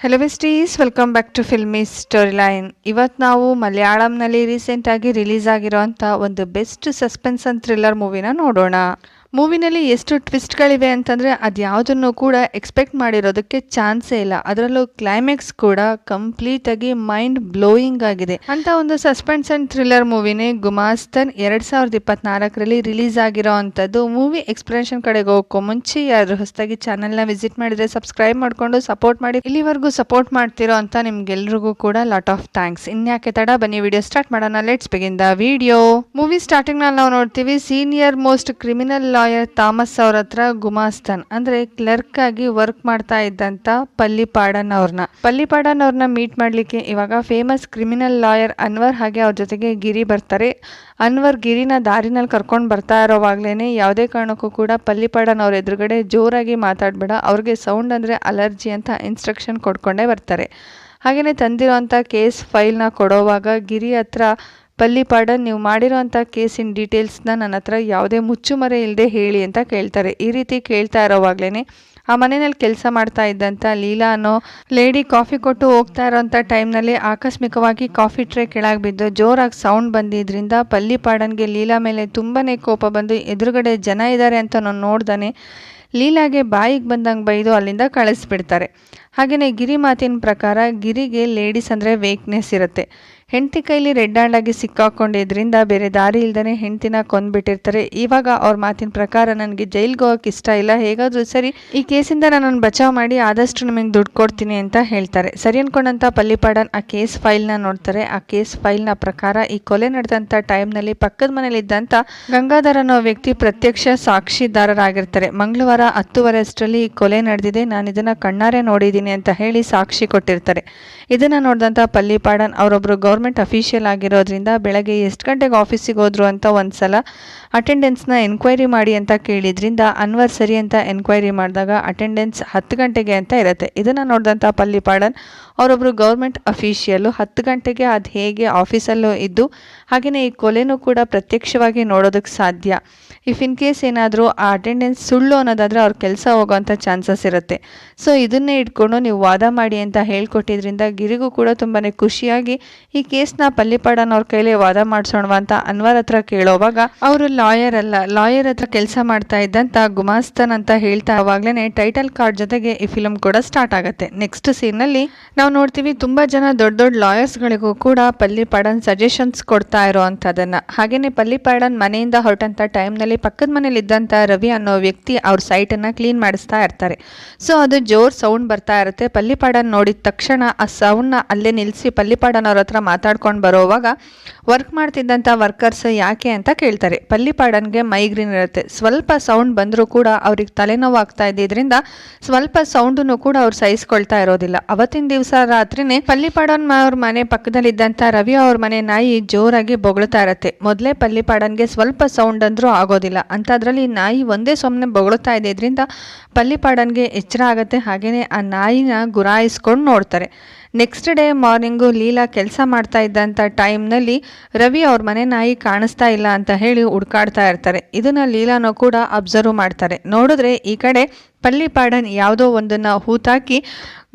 Hello besties welcome back to filmy story line ಇವತ್ತು ನಾವು ಮಲಯಾಳಂನಲ್ಲಿ ರೀಸೆಂಟಾಗಿ ರಿಲೀಸ್ ಆಗಿರೋಂಥ ಒಂದು ಬೆಸ್ಟ್ ಸಸ್ಪೆನ್ಸ್ ಅಂಡ್ ಥ್ರಿಲ್ಲರ್ ಮೂವಿನ ನೋಡೋಣ. ಮೂವಿನಲ್ಲಿ ಎಷ್ಟು ಟ್ವಿಸ್ಟ್ಗಳಿವೆ ಅಂತಂದರೆ ಅದು ಯಾವುದನ್ನು ಕೂಡ ಎಕ್ಸ್ಪೆಕ್ಟ್ ಮಾಡಿರೋದಕ್ಕೆ ಚಾನ್ಸೇ ಇಲ್ಲ. ಅದರಲ್ಲೂ ಕ್ಲೈಮ್ಯಾಕ್ಸ್ ಕೂಡ ಕಂಪ್ಲೀಟಾಗಿ ಮೈಂಡ್ ಬ್ಲೋಯಿಂಗ್ ಆಗಿದೆ. ಅಂತ ಒಂದು ಸಸ್ಪೆನ್ಸ್ ಆ್ಯಂಡ್ ಥ್ರಿಲ್ಲರ್ ಮೂವಿನೇ ಗುಮಾಸ್ತನ್ ಎರಡು ಸಾವಿರದ ಇಪ್ಪತ್ನಾಲ್ಕರಲ್ಲಿ ರಿಲೀಸ್ ಆಗಿರೋ ಅಂಥದ್ದು. ಮೂವಿ ಎಕ್ಸ್ಪ್ಲನೇಷನ್ ಕಡೆಗೆ ಹೋಗೋ ಮುಂಚೆ ಯಾರು ಹೊಸದಾಗಿ ಚಾನಲ್ನ ವಿಸಿಟ್ ಮಾಡಿದರೆ ಸಬ್ಸ್ಕ್ರೈಬ್ ಮಾಡಿಕೊಂಡು ಸಪೋರ್ಟ್ ಮಾಡಿ. ಇಲ್ಲಿವರೆಗೂ ಸಪೋರ್ಟ್ ಮಾಡ್ತಿರೋ ಅಂತ ನಿಮ್ಗೆಲ್ರಿಗೂ ಕೂಡ ಲಾಟ್ ಆಫ್ ಥ್ಯಾಂಕ್ಸ್ ಇನ್ಯಾಕೆ ತಡ? ಬನ್ನಿ ವಿಡಿಯೋ ಸ್ಟಾರ್ಟ್ ಮಾಡೋಣ. Let's begin the video movie ಸ್ಟಾರ್ಟಿಂಗ್ನಲ್ಲಿ ನಾವು ನೋಡ್ತೀವಿ senior most criminal lawyer Thomas ಅವ್ರ ಹತ್ರ ಗುಮಾಸ್ತನ್. ಅಂದ್ರೆ ಕ್ಲರ್ಕ್ ಆಗಿ ವರ್ಕ್ ಮಾಡ್ತಾ ಇದ್ದಂತ ಪಲ್ಲಿಪಾಡನ್ ಅವ್ರನ್ನ ಪಲ್ಲಿಪಾಡನ್ ಅವ್ರನ್ನ ಮೀಟ್ ಮಾಡ್ಲಿಕ್ಕೆ ಇವಾಗ ಫೇಮಸ್ ಕ್ರಿಮಿನಲ್ ಲಾಯರ್ ಅನ್ವರ್ ಹಾಗೆ ಅವ್ರ ಜೊತೆಗೆ ಗಿರಿ ಬರ್ತಾರೆ. ಅನ್ವರ್ ಗಿರಿನ ದಾರಿನಲ್ಲಿ ಕರ್ಕೊಂಡು ಬರ್ತಾ ಇರೋವಾಗ್ಲೇನೆ ಯಾವುದೇ ಕಾರಣಕ್ಕೂ ಕೂಡ ಪಲ್ಲಿಪಾಡನ್ ಅವ್ರ ಎದುರುಗಡೆ ಜೋರಾಗಿ ಮಾತಾಡಬೇಡ. ಅವ್ರಿಗೆ ಸೌಂಡ್ ಅಂದರೆ ಅಲರ್ಜಿ ಅಂತ ಇನ್ಸ್ಟ್ರಕ್ಷನ್ ಕೊಡ್ಕೊಂಡೇ ಬರ್ತಾರೆ. ಹಾಗೆಯೇ ತಂದಿರೋಂಥ ಕೇಸ್ ಫೈಲ್ನ ಕೊಡೋವಾಗ ಗಿರಿ ಹತ್ರ ಪಲ್ಲಿಪಾಡನ್ ನೀವು ಮಾಡಿರೋಂಥ ಕೇಸಿನ ಡೀಟೇಲ್ಸ್ನ ನನ್ನ ಹತ್ರ ಯಾವುದೇ ಮುಚ್ಚುಮರೆ ಇಲ್ಲದೆ ಹೇಳಿ ಅಂತ ಕೇಳ್ತಾರೆ. ಈ ರೀತಿ ಕೇಳ್ತಾ ಇರೋವಾಗ್ಲೇ ಆ ಮನೆಯಲ್ಲಿ ಕೆಲಸ ಮಾಡ್ತಾ ಇದ್ದಂಥ ಲೀಲಾ ಅನ್ನೋ ಲೇಡಿ ಕಾಫಿ ಕೊಟ್ಟು ಹೋಗ್ತಾ ಇರೋಂಥ ಟೈಮ್ನಲ್ಲಿ ಆಕಸ್ಮಿಕವಾಗಿ ಕಾಫಿ ಟ್ರೇ ಕೆಳಗೆ ಬಿದ್ದು ಜೋರಾಗಿ ಸೌಂಡ್ ಬಂದಿದ್ರಿಂದ ಪಲ್ಲಿಪಾಡನ್ಗೆ ಲೀಲಾ ಮೇಲೆ ತುಂಬಾ ಕೋಪ ಬಂದು ಎದುರುಗಡೆ ಜನ ಇದ್ದಾರೆ ಅಂತ ನಾನು ನೋಡ್ದಾನೆ ಲೀಲಾಗೆ ಬಾಯಿಗೆ ಬಂದಂಗೆ ಬೈದು ಅಲ್ಲಿಂದ ಕಳಿಸ್ಬಿಡ್ತಾರೆ. ಹಾಗೆಯೇ ಗಿರಿ ಮಾತಿನ ಪ್ರಕಾರ ಗಿರಿಗೆ ಲೇಡೀಸ್ ಅಂದರೆ ವೇಕ್ನೆಸ್ ಇರುತ್ತೆ. ಹೆಂಡತಿ ಕೈಲಿ ರೆಡ್ ಹ್ಯಾಂಡ್ ಆಗಿ ಸಿಕ್ಕಾಕೊಂಡಿದ್ರಿಂದ ಬೇರೆ ದಾರಿ ಇಲ್ದೇ ಹೆಂಡ್ತಿನ ಕೊಂದ್ಬಿಟ್ಟಿರ್ತಾರೆ. ಇವಾಗ ಅವ್ರ ಮಾತಿನ ಪ್ರಕಾರ ನನಗೆ ಜೈಲ್ಗೆ ಹೋಗಕ್ಕೆ ಇಷ್ಟ ಇಲ್ಲ. ಹೇಗಾದರೂ ಸರಿ, ಈ ಕೇಸಿಂದ ನನ್ನನ್ನು ಬಚಾವ್ ಮಾಡಿ ಆದಷ್ಟು ನಿಮಗೆ ದುಡ್ಡು ಕೊಡ್ತೀನಿ ಅಂತ ಹೇಳ್ತಾರೆ. ಸರಿ ಅನ್ಕೊಂಡಂತ ಪಲ್ಲಿಪಾಡನ್ ಆ ಕೇಸ್ ಫೈಲ್ನ ನೋಡ್ತಾರೆ. ಆ ಕೇಸ್ ಫೈಲ್ನ ಪ್ರಕಾರ ಈ ಕೊಲೆ ನಡೆದಂಥ ಟೈಮ್ನಲ್ಲಿ ಪಕ್ಕದ ಮನೇಲಿದ್ದಂಥ ಗಂಗಾಧರ್ ಅನ್ನೋ ವ್ಯಕ್ತಿ ಪ್ರತ್ಯಕ್ಷ ಸಾಕ್ಷಿದಾರರಾಗಿರ್ತಾರೆ. ಮಂಗಳವಾರ ಹತ್ತುವರೆ ಅಷ್ಟರಲ್ಲಿ ಈ ಕೊಲೆ ನಡೆದಿದೆ. ನಾನು ಇದನ್ನ ಕಣ್ಣಾರೆ ನೋಡಿದ್ದೀನಿ ಅಂತ ಹೇಳಿ ಸಾಕ್ಷಿ ಕೊಟ್ಟಿರ್ತಾರೆ. ಇದನ್ನ ನೋಡಿದಂಥ ಪಲ್ಲಿಪಾಡನ್ ಅವರೊಬ್ಬರು ಗೌರ್ಮೆಂಟ್ ಅಫಿಷಿಯಲ್ ಆಗಿರೋದ್ರಿಂದ ಬೆಳಗ್ಗೆ ಎಷ್ಟು ಗಂಟೆಗೆ ಆಫೀಸಿಗೆ ಹೋದ್ರು ಅಂತ ಒಂದ್ಸಲ ಅಟೆಂಡೆನ್ಸ್ನ ಎನ್ಕ್ವೈರಿ ಮಾಡಿ ಅಂತ ಕೇಳಿದ್ರಿಂದ ಅನ್ವರ್ ಸರಿ ಅಂತ ಎನ್ಕ್ವೈರಿ ಮಾಡಿದಾಗ ಅಟೆಂಡೆನ್ಸ್ ಹತ್ತು ಗಂಟೆಗೆ ಅಂತ ಇರುತ್ತೆ. ಇದನ್ನು ನೋಡಿದಂಥ ಪಲ್ಲಿಪಾಡನ್ ಅವರೊಬ್ಬರು ಗೌರ್ಮೆಂಟ್ ಅಫೀಷಿಯಲ್ಲು ಹತ್ತು ಗಂಟೆಗೆ ಅದು ಹೇಗೆ ಆಫೀಸಲ್ಲೂ ಇದ್ದು ಹಾಗೆಯೇ ಈ ಕೊಲೆನೂ ಕೂಡ ಪ್ರತ್ಯಕ್ಷವಾಗಿ ನೋಡೋದಕ್ಕೆ ಸಾಧ್ಯ. ಇಫ್ ಇನ್ ಕೇಸ್ ಏನಾದರೂ ಆ ಅಟೆಂಡೆನ್ಸ್ ಸುಳ್ಳು ಅನ್ನೋದಾದರೆ ಅವ್ರ ಕೆಲಸ ಹೋಗೋವಂಥ ಚಾನ್ಸಸ್ ಇರುತ್ತೆ. ಸೊ ಇದನ್ನೇ ಇಟ್ಕೊಂಡು ನೀವು ವಾದ ಮಾಡಿ ಅಂತ ಹೇಳ್ಕೊಟ್ಟಿದ್ರಿಂದ ಗಿರಿಗೂ ಕೂಡ ತುಂಬಾ ಖುಷಿಯಾಗಿ ಈ ಕೇಸ್ನ ಪಲ್ಲಿಪಾಡನ್ ಅವ್ರ ಕೈಲಿ ವಾದ ಮಾಡಿಸೋಣವ ಅಂತ ಅನ್ವರ್ ಹತ್ರ ಕೇಳೋವಾಗ ಅವರು ಲಾಯರ್ ಅಲ್ಲ, ಲಾಯರ್ ಹತ್ರ ಕೆಲಸ ಮಾಡ್ತಾ ಇದ್ದಂತ ಗುಮಾಸ್ತನ್ ಅಂತ ಹೇಳ್ತಾ ಅವಾಗ್ಲೇ ಟೈಟಲ್ ಕಾರ್ಡ್ ಜೊತೆಗೆ ಈ ಫಿಲಮ್ ಕೂಡ ಸ್ಟಾರ್ಟ್ ಆಗುತ್ತೆ. ನೆಕ್ಸ್ಟ್ ಸೀನ್ನಲ್ಲಿ ನಾವು ನೋಡ್ತೀವಿ ತುಂಬಾ ಜನ ದೊಡ್ಡ ದೊಡ್ಡ ಲಾಯರ್ಸ್ ಗಳಿಗೂ ಕೂಡ ಪಲ್ಲಿಪಾಡನ್ ಸಜೆಷನ್ಸ್ ಕೊಡ್ತಾ ಇರೋ ಹಾಗೇನೆ ಹಾಗೆಯೇ ಪಲ್ಲಿಪಾಡನ್ ಮನೆಯಿಂದ ಹೊರಟಂತ ಟೈಮ್ನಲ್ಲಿ ಪಕ್ಕದ ಮನೇಲಿ ಇದ್ದಂತ ರವಿ ಅನ್ನೋ ವ್ಯಕ್ತಿ ಅವ್ರ ಸೈಟ್ ಅನ್ನ ಕ್ಲೀನ್ ಮಾಡಿಸ್ತಾ ಇರ್ತಾರೆ. ಸೊ ಅದು ಜೋರ್ ಸೌಂಡ್ ಬರ್ತಾ ಇರುತ್ತೆ. ಪಲ್ಲಿಪಾಡನ್ ನೋಡಿದ ತಕ್ಷಣ ಆ ಸೌಂಡ್ನ ಅಲ್ಲೇ ನಿಲ್ಲಿಸಿ ಪಲ್ಲಿಪಾಡನ್ ಅವ್ರ ಹತ್ರ ಮಾತಾಡ್ಕೊಂಡು ಬರೋವಾಗ, ವರ್ಕ್ ಮಾಡ್ತಿದ್ದಂಥ ವರ್ಕರ್ಸ್ ಯಾಕೆ ಅಂತ ಕೇಳ್ತಾರೆ. ಪಲ್ಲಿಪಾಡನ್ಗೆ ಮೈಗ್ರೀನ್ ಇರುತ್ತೆ. ಸ್ವಲ್ಪ ಸೌಂಡ್ ಬಂದರೂ ಕೂಡ ಅವ್ರಿಗೆ ತಲೆನೋವು ಆಗ್ತಾ ಇದ್ದಿದ್ರಿಂದ ಸ್ವಲ್ಪ ಸೌಂಡನ್ನು ಕೂಡ ಅವ್ರು ಸಹಿಸ್ಕೊಳ್ತಾ ಇರೋದಿಲ್ಲ. ಅವತ್ತಿನ ದಿವಸ ರಾತ್ರಿನೇ ಪಲ್ಲಿಪಾಡನ್ ಅವ್ರ ಮನೆ ಪಕ್ಕದಲ್ಲಿದ್ದಂಥ ರವಿ ಅವ್ರ ಮನೆ ನಾಯಿ ಜೋರಾಗಿ ಬೊಗಳ್ತಾ ಇರತ್ತೆ. ಮೊದಲೇ ಪಲ್ಲಿಪಾಡನ್ಗೆ ಸ್ವಲ್ಪ ಸೌಂಡ್ ಅಂದರೂ ಆಗೋದಿಲ್ಲ. ಅಂಥದ್ರಲ್ಲಿ ನಾಯಿ ಒಂದೇ ಸೊಮ್ಮನೆ ಬೊಗಳ್ತಾ ಇದ್ದಿದ್ರಿಂದ ಪಲ್ಲಿಪಾಡನ್ಗೆ ಎಚ್ಚರ ಆಗುತ್ತೆ. ಹಾಗೆಯೇ ಆ ನಾಯಿನ ಗುರಾಯಿಸ್ಕೊಂಡು ನೋಡ್ತಾರೆ. ನೆಕ್ಸ್ಟ್ ಡೇ ಮಾರ್ನಿಂಗು ಲೀಲಾ ಕೆಲಸ ಮಾಡ್ತಾ ಇದ್ದಂಥ ಟೈಮ್ನಲ್ಲಿ ರವಿ ಅವ್ರ ಮನೆ ನಾಯಿ ಕಾಣಿಸ್ತಾ ಇಲ್ಲ ಅಂತ ಹೇಳಿ ಹುಡ್ಕಾಡ್ತಾ ಇರ್ತಾರೆ. ಇದನ್ನು ಲೀಲಾನೂ ಕೂಡ ಅಬ್ಸರ್ವ್ ಮಾಡ್ತಾರೆ. ನೋಡಿದ್ರೆ ಈ ಕಡೆ ಪಲ್ಲಿಪಾಡನ್ ಯಾವುದೋ ಒಂದನ್ನು ಹೂತಾಕಿ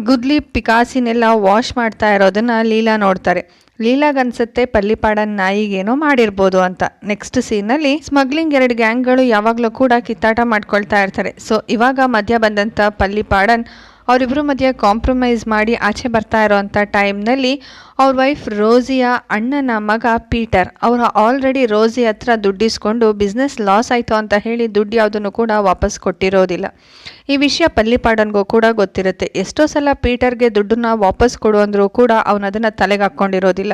ಗುದ್ಲಿ ಪಿಕಾಸಿನೆಲ್ಲ ವಾಶ್ ಮಾಡ್ತಾ ಇರೋದನ್ನು ಲೀಲಾ ನೋಡ್ತಾರೆ. ಲೀಲಾಗನ್ಸುತ್ತೆ ಪಲ್ಲಿಪಾಡನ್ ನಾಯಿಗೇನೋ ಮಾಡಿರ್ಬೋದು ಅಂತ. ನೆಕ್ಸ್ಟ್ ಸೀನಲ್ಲಿ ಸ್ಮಗ್ಲಿಂಗ್ ಎರಡು ಗ್ಯಾಂಗ್ಗಳು ಯಾವಾಗಲೂ ಕೂಡ ಕಿತ್ತಾಟ ಮಾಡ್ಕೊಳ್ತಾ ಇರ್ತಾರೆ. ಸೊ ಇವಾಗ ಮಧ್ಯ ಬಂದಂಥ ಪಲ್ಲಿಪಾಡನ್ ಅವರಿಬ್ಬರ ಮಧ್ಯೆ ಕಾಂಪ್ರಮೈಸ್ ಮಾಡಿ ಆಚೆ ಬರ್ತಾ ಇರೋವಂಥ ಟೈಮ್ನಲ್ಲಿ ಅವ್ರ ವೈಫ್ ರೋಸಿಯ ಅಣ್ಣನ ಮಗ ಪೀಟರ್. ಅವರ ಆಲ್ರೆಡಿ ರೋಸಿ ಹತ್ರ ದುಡ್ಡಿಸ್ಕೊಂಡು ಬಿಸ್ನೆಸ್ ಲಾಸ್ ಆಯಿತು ಅಂತ ಹೇಳಿ ದುಡ್ಡು ಯಾವುದನ್ನು ಕೂಡ ವಾಪಸ್ ಕೊಟ್ಟಿರೋದಿಲ್ಲ. ಈ ವಿಷಯ ಪಲ್ಲಿಪಾಡನ್ಗೂ ಕೂಡ ಗೊತ್ತಿರುತ್ತೆ. ಎಷ್ಟೋ ಸಲ ಪೀಟರ್ಗೆ ದುಡ್ಡನ್ನ ವಾಪಸ್ ಕೊಡು ಅಂದರೂ ಕೂಡ ಅವನು ಅದನ್ನು ತಲೆಗೆ ಹಾಕ್ಕೊಂಡಿರೋದಿಲ್ಲ.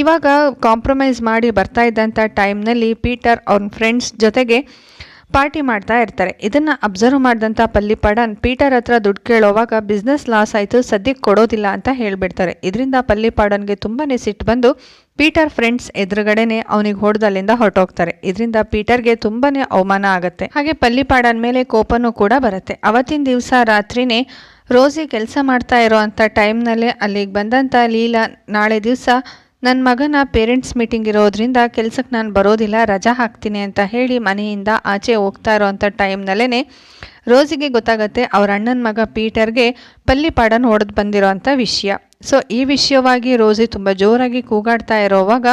ಇವಾಗ ಕಾಂಪ್ರಮೈಸ್ ಮಾಡಿ ಬರ್ತಾ ಇದ್ದಂಥ ಟೈಮ್ನಲ್ಲಿ ಪೀಟರ್ ಅವ್ರ ಫ್ರೆಂಡ್ಸ್ ಜೊತೆಗೆ ಪಾರ್ಟಿ ಮಾಡ್ತಾ ಇರ್ತಾರೆ. ಇದನ್ನು ಅಬ್ಸರ್ವ್ ಮಾಡಿದಂಥ ಪಲ್ಲಿಪಾಡನ್ ಪೀಟರ್ ಹತ್ರ ದುಡ್ಡು ಕೇಳೋವಾಗ ಬಿಸ್ನೆಸ್ ಲಾಸ್ ಆಯಿತು, ಸದ್ಯಕ್ಕೆ ಕೊಡೋದಿಲ್ಲ ಅಂತ ಹೇಳಿಬಿಡ್ತಾರೆ. ಇದರಿಂದ ಪಲ್ಲಿಪಾಡನ್ಗೆ ತುಂಬಾ ಸಿಟ್ಟು ಬಂದು ಪೀಟರ್ ಫ್ರೆಂಡ್ಸ್ ಎದುರುಗಡೆನೆ ಅವನಿಗೆ ಹೊಡೆದಲ್ಲಿಂದ ಹೊರಟೋಗ್ತಾರೆ. ಇದರಿಂದ ಪೀಟರ್ಗೆ ತುಂಬಾನೇ ಅವಮಾನ ಆಗುತ್ತೆ. ಹಾಗೆ ಪಲ್ಲಿಪಾಡನ್ ಮೇಲೆ ಕೋಪನೂ ಕೂಡ ಬರುತ್ತೆ. ಅವತ್ತಿನ ದಿವಸ ರಾತ್ರಿನೇ ರೋಸಿ ಕೆಲಸ ಮಾಡ್ತಾ ಇರೋ ಅಂಥ ಟೈಮ್ನಲ್ಲೇ ಅಲ್ಲಿಗೆ ಬಂದಂಥ ಲೀಲಾ ನಾಳೆ ದಿವಸ ನನ್ನ ಮಗನ ಪೇರೆಂಟ್ಸ್ ಮೀಟಿಂಗ್ ಇರೋದ್ರಿಂದ ಕೆಲಸಕ್ಕೆ ನಾನು ಬರೋದಿಲ್ಲ, ರಜಾ ಹಾಕ್ತೀನಿ ಅಂತ ಹೇಳಿ ಮನೆಯಿಂದ ಆಚೆ ಹೋಗ್ತಾ ಇರೋವಂಥ ಟೈಮ್ನಲ್ಲೇ ರೋಸಿಗೆ ಗೊತ್ತಾಗತ್ತೆ ಅವ್ರ ಅಣ್ಣನ ಮಗ ಪೀಟರ್ಗೆ ಪಲ್ಲಿಪಾಡನ್ ಹೊಡೆದು ಬಂದಿರೋ ಅಂಥ ವಿಷಯ. ಸೊ ಈ ವಿಷಯವಾಗಿ ರೋಸಿ ತುಂಬ ಜೋರಾಗಿ ಕೂಗಾಡ್ತಾ ಇರೋವಾಗ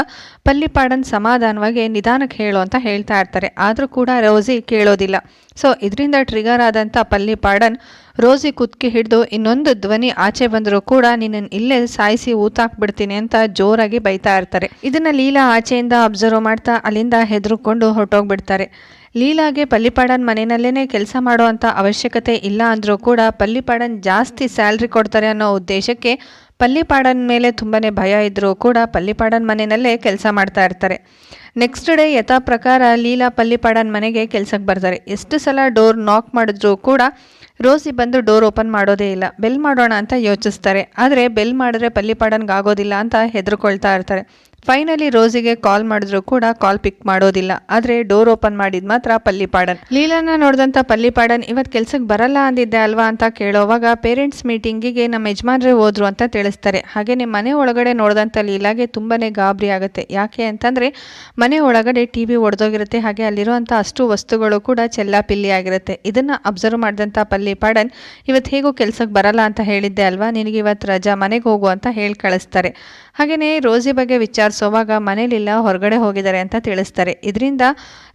ಪಲ್ಲಿಪಾಡನ್ ಸಮಾಧಾನವಾಗಿ ನಿಧಾನಕ್ಕೆ ಹೇಳು ಅಂತ ಹೇಳ್ತಾ ಇರ್ತಾರೆ. ಆದರೂ ಕೂಡ ರೋಸಿ ಕೇಳೋದಿಲ್ಲ. ಸೊ ಇದರಿಂದ ಟ್ರಿಗರ್ ಆದಂಥ ಪಲ್ಲಿಪಾಡನ್ ರೋಸಿ ಕುತ್ಕಿ ಹಿಡಿದು ಇನ್ನೊಂದು ಧ್ವನಿ ಆಚೆ ಬಂದರೂ ಕೂಡ ನಿನ್ನನ್ನು ಇಲ್ಲೇ ಸಾಯಿಸಿ ಊತಾಕ್ಬಿಡ್ತೀನಿ ಅಂತ ಜೋರಾಗಿ ಬೈತಾ ಇರ್ತಾರೆ. ಇದನ್ನ ಲೀಲಾ ಆಚೆಯಿಂದ ಅಬ್ಸರ್ವ್ ಮಾಡ್ತಾ ಅಲ್ಲಿಂದ ಹೆದರುಕೊಂಡು ಹೊರಟೋಗ್ಬಿಡ್ತಾರೆ. ಲೀಲಾಗೆ ಪಲ್ಲಿಪಾಡನ್ ಮನೆಯಲ್ಲೇ ಕೆಲಸ ಮಾಡೋ ಅಂಥ ಅವಶ್ಯಕತೆ ಇಲ್ಲ ಅಂದರೂ ಕೂಡ ಪಲ್ಲಿಪಾಡನ್ ಜಾಸ್ತಿ ಸ್ಯಾಲ್ರಿ ಕೊಡ್ತಾರೆ ಅನ್ನೋ ಉದ್ದೇಶಕ್ಕೆ ಪಲ್ಲಿಪಾಡನ್ ಮೇಲೆ ತುಂಬಾ ಭಯ ಇದ್ದರೂ ಕೂಡ ಪಲ್ಲಿಪಾಡನ್ ಮನೆಯಲ್ಲೇ ಕೆಲಸ ಮಾಡ್ತಾ ಇರ್ತಾರೆ. ನೆಕ್ಸ್ಟ್ ಡೇ ಯಥಾ ಪ್ರಕಾರ ಲೀಲಾ ಪಲ್ಲಿಪಾಡನ್ ಮನೆಗೆ ಕೆಲಸಕ್ಕೆ ಬರ್ತಾರೆ. ಎಷ್ಟು ಸಲ ಡೋರ್ ನಾಕ್ ಮಾಡಿದ್ರು ಕೂಡ ರೋಸಿ ಬಂದು ಡೋರ್ ಓಪನ್ ಮಾಡೋದೇ ಇಲ್ಲ. ಬೆಲ್ ಮಾಡೋಣ ಅಂತ ಯೋಚಿಸ್ತಾರೆ. ಆದರೆ ಬೆಲ್ ಮಾಡಿದ್ರೆ ಪಲ್ಲಿಪಾಡನ್ಗೆ ಆಗೋದಿಲ್ಲ ಅಂತ ಹೆದರ್ಕೊಳ್ತಾ ಇರ್ತಾರೆ. ಫೈನಲಿ ರೋಸಿಗೆ ಕಾಲ್ ಮಾಡಿದ್ರು ಕೂಡ ಕಾಲ್ ಪಿಕ್ ಮಾಡೋದಿಲ್ಲ. ಆದರೆ ಡೋರ್ ಓಪನ್ ಮಾಡಿದ್ ಮಾತ್ರ ಪಲ್ಲಿಪಾಡನ್. ಲೀಲಾನ ನೋಡಿದಂಥ ಪಲ್ಲಿಪಾಡನ್ ಇವತ್ತು ಕೆಲಸಕ್ಕೆ ಬರಲ್ಲ ಅಂದಿದ್ದೆ ಅಲ್ವಾ? ಅಂತ ಕೇಳೋವಾಗ, ಪೇರೆಂಟ್ಸ್ ಮೀಟಿಂಗಿಗೆ ನಮ್ಮ ಯಜಮಾನ್ರೆ ಹೋದ್ರು ಅಂತ ತಿಳಿಸ್ತಾರೆ. ಹಾಗೆಯೇ ಮನೆ ಒಳಗಡೆ ನೋಡಿದಂಥ ಲೀಲಾಗೆ ತುಂಬಾನೇ ಗಾಬರಿ ಆಗುತ್ತೆ. ಯಾಕೆ ಅಂತಂದರೆ ಮನೆ ಒಳಗಡೆ ಟಿ ವಿ ಒಡೆದೋಗಿರುತ್ತೆ. ಹಾಗೆ ಅಲ್ಲಿರುವಂಥ ಅಷ್ಟು ವಸ್ತುಗಳು ಕೂಡ ಚೆಲ್ಲಾಪಿಲ್ಲಿ ಆಗಿರುತ್ತೆ. ಇದನ್ನು ಅಬ್ಸರ್ವ್ ಮಾಡಿದಂಥ ಪಲ್ಲಿ ಪಾಡನ್ ಇವತ್ತು ಹೇಗೂ ಕೆಲಸಕ್ಕೆ ಬರಲ್ಲ ಅಂತ ಹೇಳಿದ್ದೆ ಅಲ್ವಾ? ನಿನಗೆ ಇವತ್ತು ರಜಾ ಮನೆಗೆ ಹೋಗು ಅಂತ ಹೇಳಿ ಕಳಿಸ್ತಾರೆ. ಹಾಗೆಯೇ ರೋಸಿ ಬಗ್ಗೆ ವಿಚಾರಿಸೋವಾಗ ಮನೇಲಿಲ್ಲ ಹೊರಗಡೆ ಹೋಗಿದ್ದಾರೆ ಅಂತ ತಿಳಿಸ್ತಾರೆ. ಇದರಿಂದ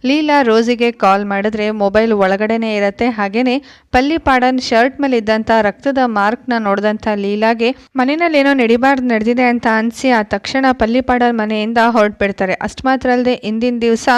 ಲೀಲಾ ರೋಸಿಗೆ ಕಾಲ್ ಮಾಡಿದ್ರೆ ಮೊಬೈಲ್ ಒಳಗಡೆನೇ ಇರುತ್ತೆ. ಹಾಗೆಯೇ ಪಲ್ಲಿಪಾಡನ್ ಶರ್ಟ್ ಮೇಲೆ ಇದ್ದಂಥ ರಕ್ತದ ಮಾರ್ಕ್ನ ನೋಡಿದಂಥ ಲೀಲಾಗೆ ಮನೆಯಲ್ಲಿ ಏನೋ ನಡಿಬಾರ್ದು ನಡೆದಿದೆ ಅಂತ ಅನಿಸಿ ಆ ತಕ್ಷಣ ಪಲ್ಲಿಪಾಡನ್ ಮನೆಯಿಂದ ಹೊರಟ್ಬಿಡ್ತಾರೆ. ಅಷ್ಟು ಮಾತ್ರ ಅಲ್ಲದೆ ಇಂದಿನ ದಿವಸ